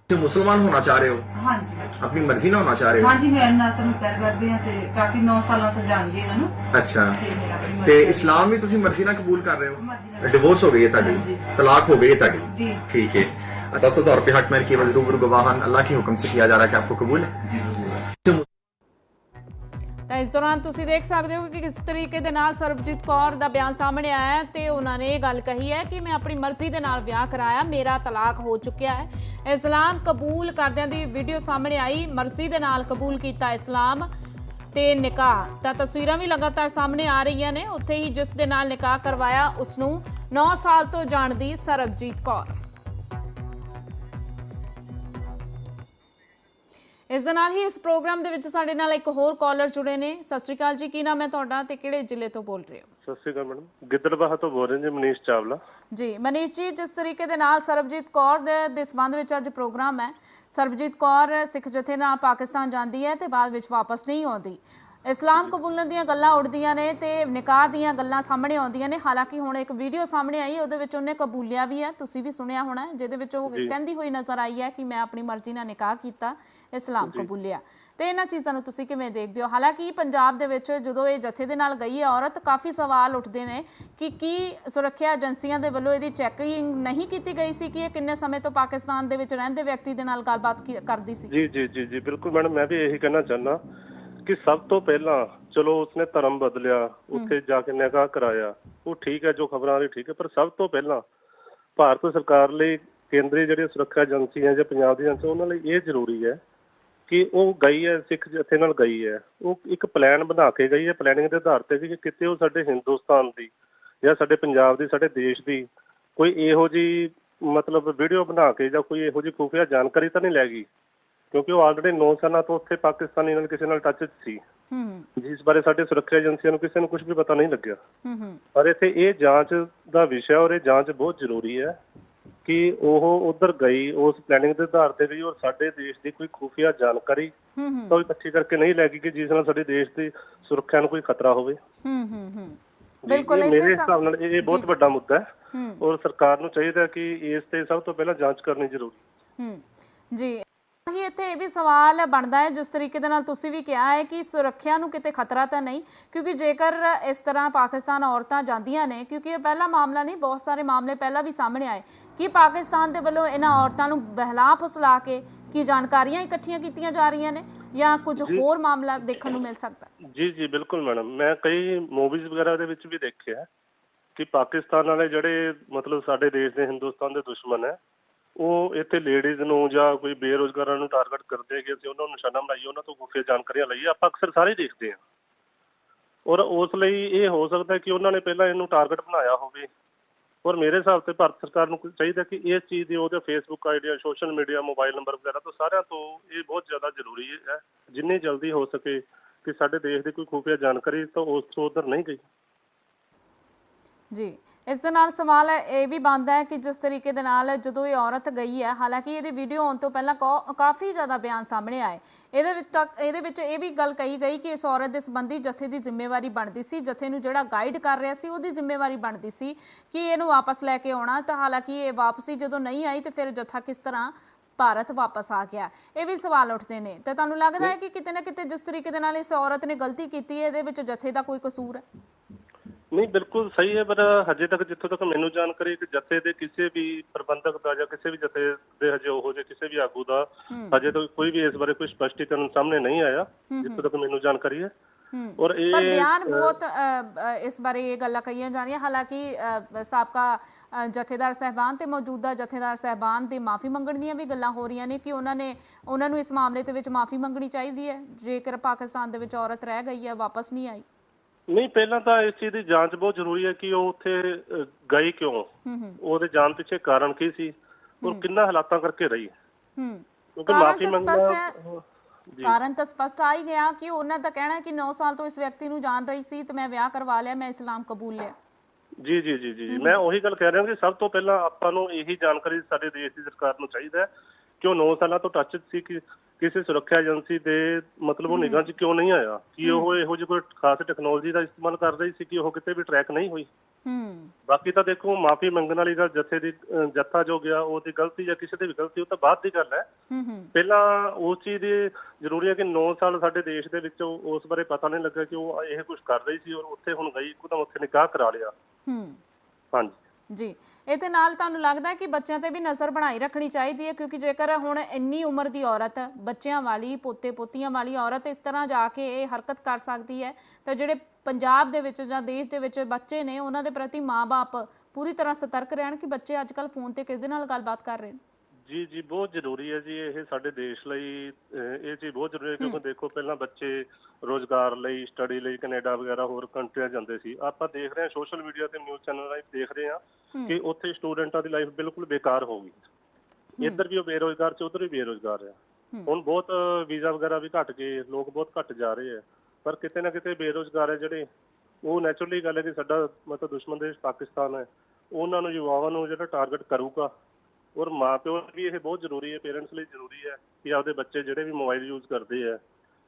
ਤੇ ਮੁਸਲਮਾਨ ਹੋਣਾ ਚਾਹ ਰਹੇ ਹੋ? ਹਾਂਜੀ। ਆਪਣੀ ਮਰਜ਼ੀ ਨਾਲ ਹੋਣਾ ਚਾਹ ਰਹੇ ਹੋ? ਹਾਂਜੀ ਮੈਂ ਨਾਸਰ ਨੂੰ ਤੈਰ ਕਰਦੇ ਆ ਤੇ ਕਾਫੀ 9 ਸਾਲਾਂ ਤੋਂ ਜਾਣਦੀ ਇਹਨਾਂ ਨੂੰ। ਅੱਛਾ। ਤੇ ਇਸਲਾਮ ਵੀ ਤੁਸੀਂ ਮਰਜ਼ੀ ਨਾਲ ਕਬੂਲ ਕਰ ਰਹੇ ਹੋ? ਡਿਵੋਰਸ ਹੋ ਗਈ ਹੈ ਤੁਹਾਡੀ? ਤਲਾਕ ਹੋ ਗਈ ਹੈ ਤੁਹਾਡੀ? ਠੀਕ ਹੈ। दस हजार रुपये हक मेहर की एवज रूबरू गवाहन अल्लाह के हुक्म से किया जा रहा है कि आपको कबूल है ਤਾਂ ਇਸ ਦੌਰਾਨ ਤੁਸੀਂ ਦੇਖ ਸਕਦੇ ਹੋ ਕਿ ਕਿਸ ਤਰੀਕੇ ਦੇ ਨਾਲ ਸਰਬਜੀਤ ਕੌਰ ਦਾ ਬਿਆਨ ਸਾਹਮਣੇ ਆਇਆ ਹੈ ਤੇ ਉਹਨਾਂ ਨੇ ਇਹ ਗੱਲ ਕਹੀ ਹੈ ਕਿ ਮੈਂ ਆਪਣੀ ਮਰਜ਼ੀ ਦੇ ਨਾਲ ਵਿਆਹ ਕਰਾਇਆ ਮੇਰਾ ਤਲਾਕ ਹੋ ਚੁੱਕਿਆ ਹੈ ਇਸਲਾਮ ਕਬੂਲ ਕਰਦਿਆਂ ਦੀ ਵੀਡੀਓ ਸਾਹਮਣੇ ਆਈ ਮਰਜ਼ੀ ਦੇ ਨਾਲ ਕਬੂਲ ਕੀਤਾ ਇਸਲਾਮ ਤੇ ਨਿਕਾਹ ਤਾਂ ਤਸਵੀਰਾਂ ਵੀ ਲਗਾਤਾਰ ਸਾਹਮਣੇ ਆ ਰਹੀਆਂ ਨੇ ਉੱਥੇ ਹੀ ਜਿਸ ਦੇ ਨਾਲ ਨਿਕਾਹ ਕਰਵਾਇਆ ਉਸ ਨੂੰ 9 ਸਾਲ ਤੋਂ ਜਾਣਦੀ ਸਰਬਜੀਤ ਕੌਰ ਇਸ ਦੇ ਨਾਲ ਹੀ ਇਸ ਪ੍ਰੋਗਰਾਮ ਦੇ ਵਿੱਚ ਸਾਡੇ ਨਾਲ ਇੱਕ ਹੋਰ ਕਾਲਰ ਜੁੜੇ ਨੇ। ਸਤਿ ਸ਼੍ਰੀ ਅਕਾਲ ਜੀ ਕੀ ਨਾਮ ਹੈ ਤੁਹਾਡਾ ਤੇ ਕਿਹੜੇ ਜ਼ਿਲ੍ਹੇ ਤੋਂ ਬੋਲ ਰਹੇ ਹੋ? ਸਤਿ ਸ਼੍ਰੀ ਅਕਾਲ ਮੈਡਮ। ਗਿੱਦੜਬਾਹਾ ਤੋਂ ਬੋਲ ਰਹੇ ਜੀ ਮਨੀਸ਼ ਚਾਵਲਾ। ਜੀ ਮਨੀਸ਼ ਜੀ ਜਿਸ ਤਰੀਕੇ ਦੇ ਨਾਲ ਸਰਬਜੀਤ ਕੌਰ ਦੇ ਦੇ ਸੰਬੰਧ ਵਿੱਚ ਅੱਜ ਪ੍ਰੋਗਰਾਮ ਹੈ। ਸਰਬਜੀਤ ਕੌਰ ਸਿੱਖ ਜਥੇ ਨਾਲ ਪਾਕਿਸਤਾਨ ਜਾਂਦੀ ਹੈ ਤੇ ਬਾਅਦ ਵਿੱਚ ਵਾਪਸ ਨਹੀਂ ਆਉਂਦੀ। ਇਸਲਾਮ ਕਬੂਲਣ ਦੀਆਂ ਗੱਲਾਂ ਉੱਡਦੀਆਂ ਨੇ ਤੇ ਨਿਕਾਹ ਦੀਆਂ ਗੱਲਾਂ ਸਾਹਮਣੇ ਆਉਂਦੀਆਂ ਨੇ। ਹਾਲਾਂਕਿ ਹੁਣ ਇੱਕ ਵੀਡੀਓ ਸਾਹਮਣੇ ਆਈ ਉਹਦੇ ਵਿੱਚ ਉਹਨੇ ਕਬੂਲਿਆ ਵੀ ਹੈ। ਤੁਸੀਂ ਵੀ ਸੁਣਿਆ ਹੋਣਾ ਜਿਹਦੇ ਵਿੱਚ ਉਹ ਕਹਿੰਦੀ ਹੋਈ ਨਜ਼ਰ ਆਈ ਹੈ ਕਿ ਮੈਂ ਆਪਣੀ ਮਰਜ਼ੀ ਨਾਲ ਨਿਕਾਹ ਕੀਤਾ ਇਸਲਾਮ ਕਬੂਲਿਆ। ਤੇ ਇਹਨਾਂ ਚੀਜ਼ਾਂ ਨੂੰ ਤੁਸੀਂ ਕਿਵੇਂ ਦੇਖਦੇ ਹੋ? ਹਾਲਾਂਕਿ ਪੰਜਾਬ ਦੇ ਵਿੱਚ ਜਦੋਂ ਇਹ ਜਥੇ ਦੇ ਨਾਲ ਗਈ ਹੈ ਔਰਤ ਕਾਫੀ ਸਵਾਲ ਉੱਠਦੇ ਨੇ ਕਿ ਕੀ ਸੁਰੱਖਿਆ ਏਜੰਸੀਆਂ ਦੇ ਵੱਲੋਂ ਇਹਦੀ ਚੈਕਿੰਗ ਨਹੀਂ ਕੀਤੀ ਗਈ ਸੀ ਕਿ ਇਹ ਕਿੰਨੇ ਸਮੇਂ ਤੋਂ ਪਾਕਿਸਤਾਨ ਦੇ ਵਿੱਚ ਰਹਿੰਦੇ ਵਿਅਕਤੀ ਦੇ ਨਾਲ ਗੱਲਬਾਤ ਕਰਦੀ ਸੀ? ਜੀ ਜੀ ਜੀ ਜੀ ਬਿਲਕੁਲ ਮੈਡਮ ਮੈਂ ਵੀ ਇਹੀ ਕਹਿਣਾ ਚਾਹੁੰਦਾ। ਕਿ ਸਭ ਤੋਂ ਪਹਿਲਾਂ ਚਲੋ ਉਸਨੇ ਧਰਮ ਬਦਲਿਆ ਉੱਥੇ ਜਾ ਕੇ ਨਿਕਾਹ ਕਰਾਇਆ ਉਹ ਠੀਕ ਹੈ ਜੋ ਖਬਰਾਂ ਰਹੀ ਠੀਕ ਹੈ ਪਰ ਸਭ ਤੋਂ ਪਹਿਲਾਂ ਭਾਰਤ ਸਰਕਾਰ ਲਈ ਕੇਂਦਰੀ ਜਿਹੜੀ ਸੁਰੱਖਿਆ ਏਜੰਸੀਆਂ ਜਾਂ ਪੰਜਾਬ ਦੀ ਏਜੰਸੀ ਉਹਨਾਂ ਲਈ ਇਹ ਜ਼ਰੂਰੀ ਹੈ ਕਿ ਉਹ ਗਈ ਹੈ ਸਿੱਖ ਜਥੇ ਨਾਲ ਗਈ ਹੈ ਉਹ ਇੱਕ ਪਲਾਨ ਬਣਾ ਕੇ ਗਈ ਹੈ ਪਲੈਨਿੰਗ ਦੇ ਆਧਾਰ ਤੇ ਕਿ ਕਿਤੇ ਉਹ ਸਾਡੇ ਹਿੰਦੁਸਤਾਨ ਦੀ ਜਾਂ ਸਾਡੇ ਪੰਜਾਬ ਦੀ ਸਾਡੇ ਦੇਸ਼ ਦੀ ਕੋਈ ਇਹੋ ਜੀ ਮਤਲਬ ਵੀਡੀਓ ਬਣਾ ਕੇ ਜਾਂ ਕੋਈ ਇਹੋ ਜੀ ਖੁਫੀਆ ਜਾਣਕਾਰੀ ਤਾਂ ਨਹੀਂ ਲੈ ਗਈ। ਕਿਉਂਕਿ ਉਹ ਆਲਰੇਡੀ 9 ਸਾਲਾਂ ਤੋਂ ਉੱਥੇ ਪਾਕਿਸਤਾਨੀ ਨਾਲ ਕਿਸੇ ਨਾਲ ਟੱਚ 'ਚ ਸੀ। ਹੂੰ। ਜਿਸ ਬਾਰੇ ਸਾਡੇ ਸੁਰੱਖਿਆ ਏਜੰਸੀਆਂ ਨੂੰ ਕਿਸੇ ਨੂੰ ਕੁਝ ਵੀ ਪਤਾ ਨਹੀਂ ਲੱਗਿਆ। ਹੂੰ ਹੂੰ। ਪਰ ਇੱਥੇ ਇਹ ਜਾਂਚ ਦਾ ਵਿਸ਼ਾ ਔਰ ਇਹ ਜਾਂਚ ਬਹੁਤ ਜ਼ਰੂਰੀ ਹੈ ਕਿ ਉਹ ਉਧਰ ਗਈ ਉਸ ਪਲੈਨਿੰਗ ਦੇ ਆਧਾਰ ਤੇ ਵੀ ਔਰ ਸਾਡੇ ਦੇਸ਼ ਦੀ ਕੋਈ ਖੁਫੀਆ ਜਾਣਕਾਰੀ ਹੂੰ ਹੂੰ। ਤਾਂ ਇਕੱਠੀ ਕਰਕੇ ਨਹੀਂ ਲੈ ਗਈ ਕਿ ਜਿਸ ਨਾਲ ਸਾਡੇ ਦੇਸ਼ ਦੀ ਸੁਰੱਖਿਆ ਨੂੰ ਕੋਈ ਖਤਰਾ ਹੋਵੇ। ਹੂੰ ਹੂੰ ਹੂੰ। ਬਿਲਕੁਲ ਮੇਰੇ ਹਿਸਾਬ ਨਾਲ ਇਹ ਬਹੁਤ ਵੱਡਾ ਮੁੱਦਾ ਹੈ ਔਰ ਸਰਕਾਰ ਨੂੰ ਚਾਹੀਦਾ ਕਿ ਇਸ ਤੇ ਸਭ ਤੋਂ ਪਹਿਲਾਂ ਜਾਂਚ ਕਰਨੀ ਜ਼ਰੂਰੀ ਹੂੰ। ਜੀ। ਵੀ ਸਵਾਲ ਬਣਦਾ ਹੈ ਜਿਸ ਤਰੀਕੇ ਦੇ ਨਾਲ ਤੁਸੀਂ ਵੀ ਕਿਹਾ ਹੈ ਕਿ ਸੁਰੱਖਿਆ ਨੂੰ ਕਿਤੇ ਖਤਰਾ ਤਾਂ ਨਹੀਂ ਕਿਉਂਕਿ ਜੇਕਰ ਇਸ ਤਰ੍ਹਾਂ ਪਾਕਿਸਤਾਨ ਔਰਤਾਂ ਜਾਂਦੀਆਂ ਨੇ ਕਿਉਂਕਿ ਇਹ ਪਹਿਲਾ ਮਾਮਲਾ ਨਹੀਂ ਬਹੁਤ ਸਾਰੇ ਮਾਮਲੇ ਪਹਿਲਾਂ ਵੀ ਸਾਹਮਣੇ ਆਏ। ਕਿ ਪਾਕਿਸਤਾਨ ਦੇ ਵੱਲੋਂ ਇਹਨਾਂ ਔਰਤਾਂ ਨੂੰ ਬਹਿਲਾ ਫੁਸਲਾ ਕੇ ਕੀ ਜਾਣਕਾਰੀਆਂ ਇਕੱਠੀਆਂ ਕੀਤੀਆਂ ਜਾ ਰਹੀਆਂ ਨੇ ਜਾਂ ਕੁਝ ਹੋਰ ਮਾਮਲਾ ਦੇਖਣ ਨੂੰ ਮਿਲ ਸਕਦਾ? ਜੀ ਜੀ ਬਿਲਕੁਲ ਮੈਡਮ। ਮੈਂ ਕਈ ਮੂਵੀਜ਼ ਵਗੈਰਾ ਦੇ ਵਿੱਚ ਵੀ ਦੇਖਿਆ ਕਿ ਪਾਕਿਸਤਾਨ ਵਾਲੇ ਜਿਹੜੇ ਮਤਲਬ ਸਾਡੇ ਦੇਸ਼ ਦੇ ਹਿੰਦੁਸਤਾਨ ਦੇ ਦੁਸ਼ਮਣ ਹੈ ਉਹ ਇੱਥੇ ਲੇਡੀਜ਼ ਨੂੰ ਜਾਂ ਕੋਈ ਬੇਰੋਜ਼ਗਾਰਾਂ ਨੂੰ ਟਾਰਗੇਟ ਕਰਦੇ ਕਿ ਅਸੀਂ ਉਹਨਾਂ ਨੂੰ ਨਿਸ਼ਾਨਾ ਬਣਾਈਏ, ਉਹਨਾਂ ਤੋਂ ਖੁਫੀਆ ਜਾਣਕਾਰੀਆਂ ਲਈਏ, ਆਪਾਂ ਅਕਸਰ ਸਾਰੇ ਦੇਖਦੇ ਹਾਂ। ਔਰ ਉਸ ਲਈ ਇਹ ਹੋ ਸਕਦਾ ਕਿ ਉਹਨਾਂ ਨੇ ਪਹਿਲਾਂ ਇਹਨੂੰ ਟਾਰਗੇਟ ਬਣਾਇਆ ਹੋਵੇ। ਔਰ ਮੇਰੇ ਹਿਸਾਬ ਤੇ ਭਾਰਤ ਸਰਕਾਰ ਨੂੰ ਚਾਹੀਦਾ ਕਿ ਇਸ ਚੀਜ਼ ਦੀ ਉਹਦੇ Facebook ID social media mobile number ਵਗੈਰਾ ਤੋਂ ਸਾਰਿਆਂ ਤੋਂ ਇਹ ਬਹੁਤ ਜ਼ਿਆਦਾ ਜ਼ਰੂਰੀ ਹੈ। ਜਿੰਨੀ ਜਲਦੀ ਹੋ ਸਕੇ ਕਿ ਸਾਡੇ ਦੇਸ਼ ਦੀ ਕੋਈ ਖੁਫੀਆ ਜਾਣਕਾਰੀ ਤਾਂ ਉਸ ਤੋਂ ਉਧਰ ਨਹੀਂ ਗਈ। ਜੀ ਇਸ ਦੇ ਨਾਲ ਸਵਾਲ ਇਹ ਵੀ ਬਣਦਾ ਹੈ ਕਿ ਜਿਸ ਤਰੀਕੇ ਦੇ ਨਾਲ ਜਦੋਂ ਇਹ ਔਰਤ ਗਈ ਹੈ, ਹਾਲਾਂਕਿ ਇਹਦੀ ਵੀਡੀਓ ਆਉਣ ਤੋਂ ਪਹਿਲਾਂ ਕਾ- ਕਾਫੀ ਜ਼ਿਆਦਾ ਬਿਆਨ ਸਾਹਮਣੇ ਆਏ। ਇਹਦੇ ਵਿੱਚ ਤੱਕ, ਇਹਦੇ ਵਿੱਚ ਇਹ ਵੀ ਗੱਲ ਕਹੀ ਗਈ ਕਿ ਇਸ ਔਰਤ ਦੇ ਸੰਬੰਧੀ ਜਥੇ ਦੀ ਜ਼ਿੰਮੇਵਾਰੀ ਬਣਦੀ ਸੀ, ਜਥੇ ਨੂੰ ਜਿਹੜਾ ਗਾਈਡ ਕਰ ਰਿਹਾ ਸੀ, ਉਹਦੀ ਜ਼ਿੰਮੇਵਾਰੀ ਬਣਦੀ ਸੀ ਕਿ ਇਹਨੂੰ ਵਾਪਸ ਲੈ ਕੇ ਆਉਣਾ। ਤਾਂ ਹਾਲਾਂਕਿ ਇਹ ਵਾਪਸੀ ਜਦੋਂ ਨਹੀਂ ਆਈ, ਤੇ ਫਿਰ ਜਥਾ ਕਿਸ ਤਰ੍ਹਾਂ ਭਾਰਤ ਵਾਪਸ ਆ ਗਿਆ? ਇਹ ਵੀ ਸਵਾਲ ਉੱਠਦੇ ਨੇ। ਤੇ ਤੁਹਾਨੂੰ ਲੱਗਦਾ ਹੈ ਕਿ ਕਿਤੇ ਨਾ ਕਿਤੇ ਜਿਸ ਤਰੀਕੇ ਦੇ ਨਾਲ ਇਸ ਔਰਤ ਨੇ ਗਲਤੀ ਕੀਤੀ ਹੈ ਇਹਦੇ ਵਿੱਚ ਜਥੇ ਦਾ ਕੋਈ ਕਸੂਰ ਹੈ? ਨਹੀਂ ਬਿਲਕੁਲ ਸਹੀ ਹੈ ਪਰ ਹਜੇ ਤੱਕ ਜਿੱਥੋਂ ਤੱਕ ਮੈਨੂੰ ਜਾਣਕਾਰੀ ਹੈ ਕਿ ਜਥੇ ਦੇ ਕਿਸੇ ਵੀ ਪ੍ਰਬੰਧਕ ਦਾ ਜਾਂ ਕਿਸੇ ਵੀ ਜਥੇ ਦੇ ਹਜੇ ਉਹੋ ਜਿਹੇ ਕਿਸੇ ਵੀ ਆਗੂ ਦਾ ਹਜੇ ਤੱਕ ਕੋਈ ਵੀ ਇਸ ਬਾਰੇ ਕੋਈ ਸਪਸ਼ਟੀਕਰਨ ਸਾਹਮਣੇ ਨਹੀਂ ਆਇਆ ਜਿੱਥੋਂ ਤੱਕ ਮੈਨੂੰ ਜਾਣਕਾਰੀ ਹੈ। ਔਰ ਇਹ ਪਰ ਬਿਆਨ ਬਹੁਤ ਇਸ ਬਾਰੇ ਇਹ ਗੱਲਾਂ ਕਹੀਆਂ ਜਾ ਰਹੀਆਂ ਹਾਲਾਂਕਿ ਸਾਬਕਾ ਜਥੇਦਾਰ ਸਹਿਬਾਨ ਤੇ ਮੌਜੂਦਾ ਜਥੇਦਾਰ ਸਹਿਬਾਨ ਦੀ ਮਾਫੀ ਮੰਗਣ ਦੀਆਂ ਵੀ ਗੱਲਾਂ ਹੋ ਰਹੀਆਂ ਨੇ ਕਿ ਉਹਨਾਂ ਨੇ ਉਹਨਾਂ ਨੂੰ ਇਸ ਮਾਮਲੇ ਦੇ ਵਿੱਚ ਮਾਫੀ ਮੰਗਣੀ ਚਾਹੀਦੀ ਹੈ ਜੇਕਰ ਪਾਕਿਸਤਾਨ ਦੇ ਵਿੱਚ ਔਰਤ ਰਹਿ ਗਈ ਹੈ ਵਾਪਸ ਨਹੀਂ ਆਈ। ਨਹੀਂ ਪਹਿਲਾਂ ਤਾਂ ਇਸ ਚੀਜ਼ ਦੀ ਜਾਂਚ ਬਹੁਤ ਜ਼ਰੂਰੀ ਹੈ ਕਿ ਉਹ ਉੱਥੇ ਗਈ ਕਿਉਂ? ਹੂੰ ਹੂੰ। ਉਹਦੇ ਜਾਣ ਪਿੱਛੇ ਕਾਰਨ ਕੀ ਸੀ? ਔਰ ਕਿੰਨਾ ਹਾਲਾਤਾਂ ਕਰਕੇ ਰਹੀ? ਹੂੰ। ਕਿਉਂਕਿ ਮਾਫੀ ਮੰਗਣਾ ਕਾਰਨ ਤਾਂ ਸਪਸ਼ਟ ਆ ਹੀ ਗਿਆ ਕਿ ਉਹਨਾਂ ਦਾ ਕਹਿਣਾ ਕਿ 9 ਸਾਲ ਤੋਂ ਇਸ ਵਿਅਕਤੀ ਨੂੰ ਜਾਣ ਰਹੀ ਸੀ ਤੇ ਮੈਂ ਵਿਆਹ ਕਰਵਾ ਲਿਆ ਮੈਂ ਇਸਲਾਮ ਕਬੂਲ ਲਿਆ। ਜੀ ਜੀ ਜੀ ਜੀ ਮੈਂ ਉਹੀ ਗੱਲ ਕਹਿ ਰਿਹਾ ਕਿ ਸਭ ਤੋਂ ਪਹਿਲਾਂ ਆਪਾਂ ਨੂੰ ਇਹੀ ਜਾਣਕਾਰੀ ਸਾਡੇ ਦੇਸ਼ ਦੀ ਸਰਕਾਰ ਨੂੰ ਚਾਹੀਦਾ ਹੈ ਕਿ ਉਹ 9 ਸਾਲਾਂ ਤੋਂ ਟੱਚ ਸੀ ਕਿ ਕਿਸੇ ਸੁਰੱਖਿਆ ਏਜੰਸੀ ਦੇ ਮਤਲਬ ਉਹ ਨਿਗਾਹ 'ਚ ਕਿਉਂ ਨਹੀਂ ਆਇਆ? ਕਿ ਉਹ ਇਹੋ ਜਿਹੀ ਕੋਈ ਖਾਸ ਟੈਕਨੋਲੋਜੀ ਦਾ ਇਸਤੇਮਾਲ ਕਰ ਰਹੀ ਸੀ ਕਿ ਉਹ ਕਿਤੇ ਵੀ ਟਰੈਕ ਨਹੀਂ ਹੋਈ? ਹੂੰ। ਬਾਕੀ ਤਾਂ ਦੇਖੋ ਮਾਫੀ ਮੰਗਣ ਵਾਲੀ ਗੱਲ ਜੱਥੇ ਦੀ ਜੱਥਾ ਜੋ ਗਿਆ ਉਹਦੀ ਗਲਤੀ ਜਾਂ ਕਿਸੇ ਦੀ ਵੀ ਗਲਤੀ ਉਹ ਤਾਂ ਬਾਅਦ ਦੀ ਗੱਲ ਹੈ। ਹੂੰ ਹੂੰ। ਪਹਿਲਾਂ ਉਸ ਚੀਜ਼ ਦੀ ਜ਼ਰੂਰੀ ਹੈ ਕਿ 9 ਸਾਲ ਸਾਡੇ ਦੇਸ਼ ਦੇ ਵਿੱਚ ਉਹ- ਉਸ ਬਾਰੇ ਪਤਾ ਨਹੀਂ ਲੱਗਾ ਕਿ ਉਹ ਇਹ ਕੁਝ ਕਰ ਰਹੀ ਸੀ ਔਰ ਉੱਥੇ ਹੁਣ ਗਈ ਇੱਕਦਮ ਉੱਥੇ ਨਿਕਾਹ ਕਰਾ ਲਿਆ। ਹੂੰ। ਹਾਂਜੀ। ਜੀ। ਇਹਦੇ ਨਾਲ ਤੁਹਾਨੂੰ ਲੱਗਦਾ ਕਿ ਬੱਚਿਆਂ ਤੇ ਵੀ ਨਜ਼ਰ ਬਣਾਈ ਰੱਖਣੀ ਚਾਹੀਦੀ ਹੈ, ਕਿਉਂਕਿ ਜੇਕਰ ਹੁਣ ਇੰਨੀ ਉਮਰ ਦੀ ਔਰਤ, ਬੱਚਿਆਂ ਵਾਲੀ, ਪੋਤੇ, ਪੋਤੀਆਂ ਵਾਲੀ ਔਰਤ ਇਸ ਤਰ੍ਹਾਂ ਜਾ ਕੇ ਇਹ ਹਰਕਤ ਕਰ ਸਕਦੀ ਹੈ, ਤਾਂ ਜਿਹੜੇ ਪੰਜਾਬ ਦੇ ਵਿੱਚ ਜਾਂ ਦੇਸ਼ ਦੇ ਵਿੱਚ ਬੱਚੇ ਨੇ, ਉਹਨਾਂ ਦੇ ਪ੍ਰਤੀ ਮਾਪੇ ਪੂਰੀ ਤਰ੍ਹਾਂ ਸਤਰਕ ਰਹਿਣ ਕਿ ਬੱਚੇ ਅੱਜ ਕੱਲ ਫੋਨ ਤੇ ਕਿਸ ਦੇ ਨਾਲ ਗੱਲਬਾਤ ਕਰ ਰਹੇ ਨੇ। ਜੀ ਜੀ ਬਹੁਤ ਜ਼ਰੂਰੀ ਹੈ ਜੀ ਇਹ ਸਾਡੇ ਦੇਸ਼ ਲਈ ਇਹ ਚੀਜ਼ ਬਹੁਤ ਜ਼ਰੂਰੀ ਹੈ ਕਿਉਂਕਿ ਦੇਖੋ ਪਹਿਲਾਂ ਬੱਚੇ ਰੋਜ਼ਗਾਰ ਲਈ ਸਟੱਡੀ ਲਈ ਕੈਨੇਡਾ ਵਗੈਰਾ ਹੋਰ ਕੰਟਰੀਆਂ ਜਾਂਦੇ ਸੀ। ਆਪਾਂ ਦੇਖ ਰਹੇ ਹਾਂ ਸੋਸ਼ਲ ਮੀਡੀਆ ਤੇ ਨਿਊਜ਼ ਚੈਨਲ ਰਾਹੀਂ ਦੇਖ ਰਹੇ ਹਾਂ ਕਿ ਉੱਥੇ ਸਟੂਡੈਂਟਾਂ ਦੀ ਲਾਈਫ ਬਿਲਕੁਲ ਬੇਕਾਰ ਹੋ ਗਈ। ਇੱਧਰ ਵੀ ਉਹ ਬੇਰੋਜ਼ਗਾਰ ਤੇ ਉੱਧਰ ਵੀ ਬੇਰੋਜ਼ਗਾਰ ਆ ਹੁਣ ਬਹੁਤ ਵੀਜ਼ਾ ਵਗੈਰਾ ਵੀ ਘਟ ਗਏ ਲੋਕ ਬਹੁਤ ਘਟ ਜਾ ਰਹੇ ਆ ਪਰ ਕਿਤੇ ਨਾ ਕਿਤੇ ਬੇਰੋਜ਼ਗਾਰ ਹੈ ਜਿਹੜੇ ਉਹ ਨੈਚੁਰਲੀ ਗੱਲ ਹੈ ਕਿ ਸਾਡਾ ਮਤਲਬ ਦੁਸ਼ਮਣ ਦੇਸ਼ ਪਾਕਿਸਤਾਨ ਹੈ। ਉਹਨਾਂ ਨੂੰ ਯੁਵਾਵਾਂ ਨੂੰ ਜਿਹੜਾ ਟਾਰਗੇਟ ਕਰੂਗਾ। ਔਰ ਮਾਪਿਓ ਲਈ ਵੀ ਇਹ ਬਹੁਤ ਜ਼ਰੂਰੀ ਹੈ ਪੇਰੈਂਟਸ ਲਈ ਜ਼ਰੂਰੀ ਹੈ ਕਿ ਆਪਦੇ ਬੱਚੇ ਜਿਹੜੇ ਵੀ ਮੋਬਾਈਲ ਯੂਜ਼ ਕਰਦੇ ਆ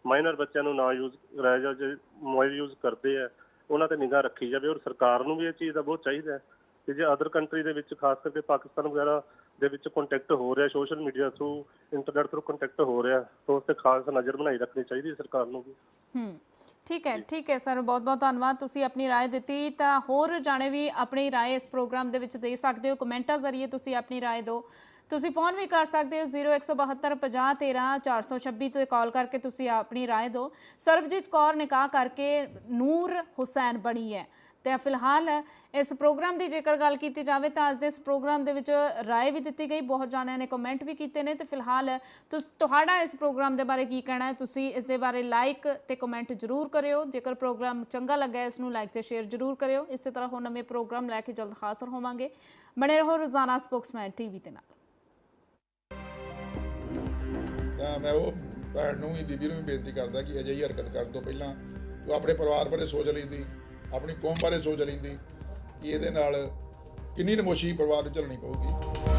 ਮਾਈਨਰ ਬੱਚਿਆਂ ਨੂੰ ਨਾ ਯੂਜ਼ ਕਰਾਇਆ ਜਾ, ਜੇ ਮੋਬਾਈਲ ਯੂਜ਼ ਕਰਦੇ ਆ ਉਹਨਾਂ ਤੇ ਨਿਗਾਹ ਰੱਖੀ ਜਾਵੇ ਔਰ ਸਰਕਾਰ ਨੂੰ ਵੀ ਇਹ ਚੀਜ਼ ਦਾ ਬਹੁਤ ਚਾਹੀਦਾ ਹੈ ਕਿ ਜੇ ਅਦਰ ਕੰਟਰੀ ਦੇ ਵਿੱਚ ਖਾਸ ਕਰਕੇ ਪਾਕਿਸਤਾਨ ਵਗੈਰਾ ਦੇ ਵਿੱਚ ਕੰਟੈਕਟ ਹੋ ਰਿਹਾ social media through internet through contact ਹੋ ਰਿਹਾ ਤਾਂ ਉਸ ਤੇ ਖਾਸ ਨਜ਼ਰ ਬਣਾਈ ਰੱਖਣੀ ਚਾਹੀਦੀ ਹੈ ਸਰਕਾਰ ਨੂੰ ਵੀ ਹੂੰ ਠੀਕ ਹੈ ਠੀਕ ਹੈ ਸਰ ਬਹੁਤ ਬਹੁਤ ਧੰਨਵਾਦ ਤੁਸੀਂ ਆਪਣੀ رائے ਦਿੱਤੀ ਤਾਂ ਹੋਰ ਜਾਣੇ ਵੀ ਆਪਣੀ رائے ਇਸ ਪ੍ਰੋਗਰਾਮ ਦੇ ਵਿੱਚ ਦੇ ਸਕਦੇ ਹੋ ਕਮੈਂਟਾਂ ਜ਼ਰੀਏ ਤੁਸੀਂ ਆਪਣੀ رائے ਦਿਓ ਤੁਸੀਂ ਫੋਨ ਵੀ ਕਰ ਸਕਦੇ ਹੋ 01725013426 ਤੇ ਕਾਲ ਕਰਕੇ ਤੁਸੀਂ ਆਪਣੀ رائے ਦਿਓ ਸਰਬਜੀਤ ਕੌਰ ਨਿਕਾਹ ਕਰਕੇ ਨੂਰ ਹੁਸੈਨ ਬਣੀ ਹੈ ਤੇ ਫਿਲਹਾਲ ਇਸ ਪ੍ਰੋਗਰਾਮ ਦੀ ਜੇਕਰ ਗੱਲ ਕੀਤੀ ਜਾਵੇ ਤਾਂ ਅੱਜ ਦੇ ਇਸ ਪ੍ਰੋਗਰਾਮ ਦੇ ਵਿੱਚ رائے ਵੀ ਦਿੱਤੀ ਗਈ ਬਹੁਤ ਜਾਣਿਆਂ ਨੇ ਕਮੈਂਟ ਵੀ ਕੀਤੇ ਨੇ ਤੇ ਫਿਲਹਾਲ ਤੁਸ ਤੁਹਾਡਾ ਇਸ ਪ੍ਰੋਗਰਾਮ ਦੇ ਬਾਰੇ ਕੀ ਕਹਿਣਾ ਹੈ ਤੁਸੀਂ ਇਸ ਦੇ ਬਾਰੇ ਲਾਈਕ ਤੇ ਕਮੈਂਟ ਜ਼ਰੂਰ ਕਰਿਓ ਜੇਕਰ ਪ੍ਰੋਗਰਾਮ ਚੰਗਾ ਲੱਗਾ ਇਸ ਨੂੰ ਲਾਈਕ ਤੇ ਸ਼ੇਅਰ ਜ਼ਰੂਰ ਕਰਿਓ ਇਸੇ ਤਰ੍ਹਾਂ ਹੋਰ ਨਵੇਂ ਪ੍ਰੋਗਰਾਮ ਲੈ ਕੇ ਜਲਦ ਹਾਜ਼ਰ ਹੋਵਾਂਗੇ ਬਣੇ ਰਹੋ ਰੋਜ਼ਾਨਾ ਸਪੋਕਸਮੈਨ ਟੀਵੀ ਤੇ ਨਾਲ ਤਾਂ ਮੈਂ ਉਹ ਭੈਣ ਨੂੰ ਵੀ ਬੀਬੀ ਨੂੰ ਵੀ ਬੇਨਤੀ ਕਰਦਾ ਕਿ ਅਜਿਹੀ ਹਰਕਤ ਕਰਨ ਤੋਂ ਪਹਿਲਾਂ ਤੂੰ ਆਪਣੇ ਪਰਿਵਾਰ ਬਾਰੇ ਸੋਚ ਲੈਂਦੀ ਆਪਣੀ ਕੌਮ ਬਾਰੇ ਸੋਚ ਲੈਂਦੀ ਕਿ ਇਹਦੇ ਨਾਲ ਕਿੰਨੀ ਨਮੋਸ਼ੀ ਪਰਿਵਾਰ ਨੂੰ ਝੱਲਣੀ ਪਊਗੀ।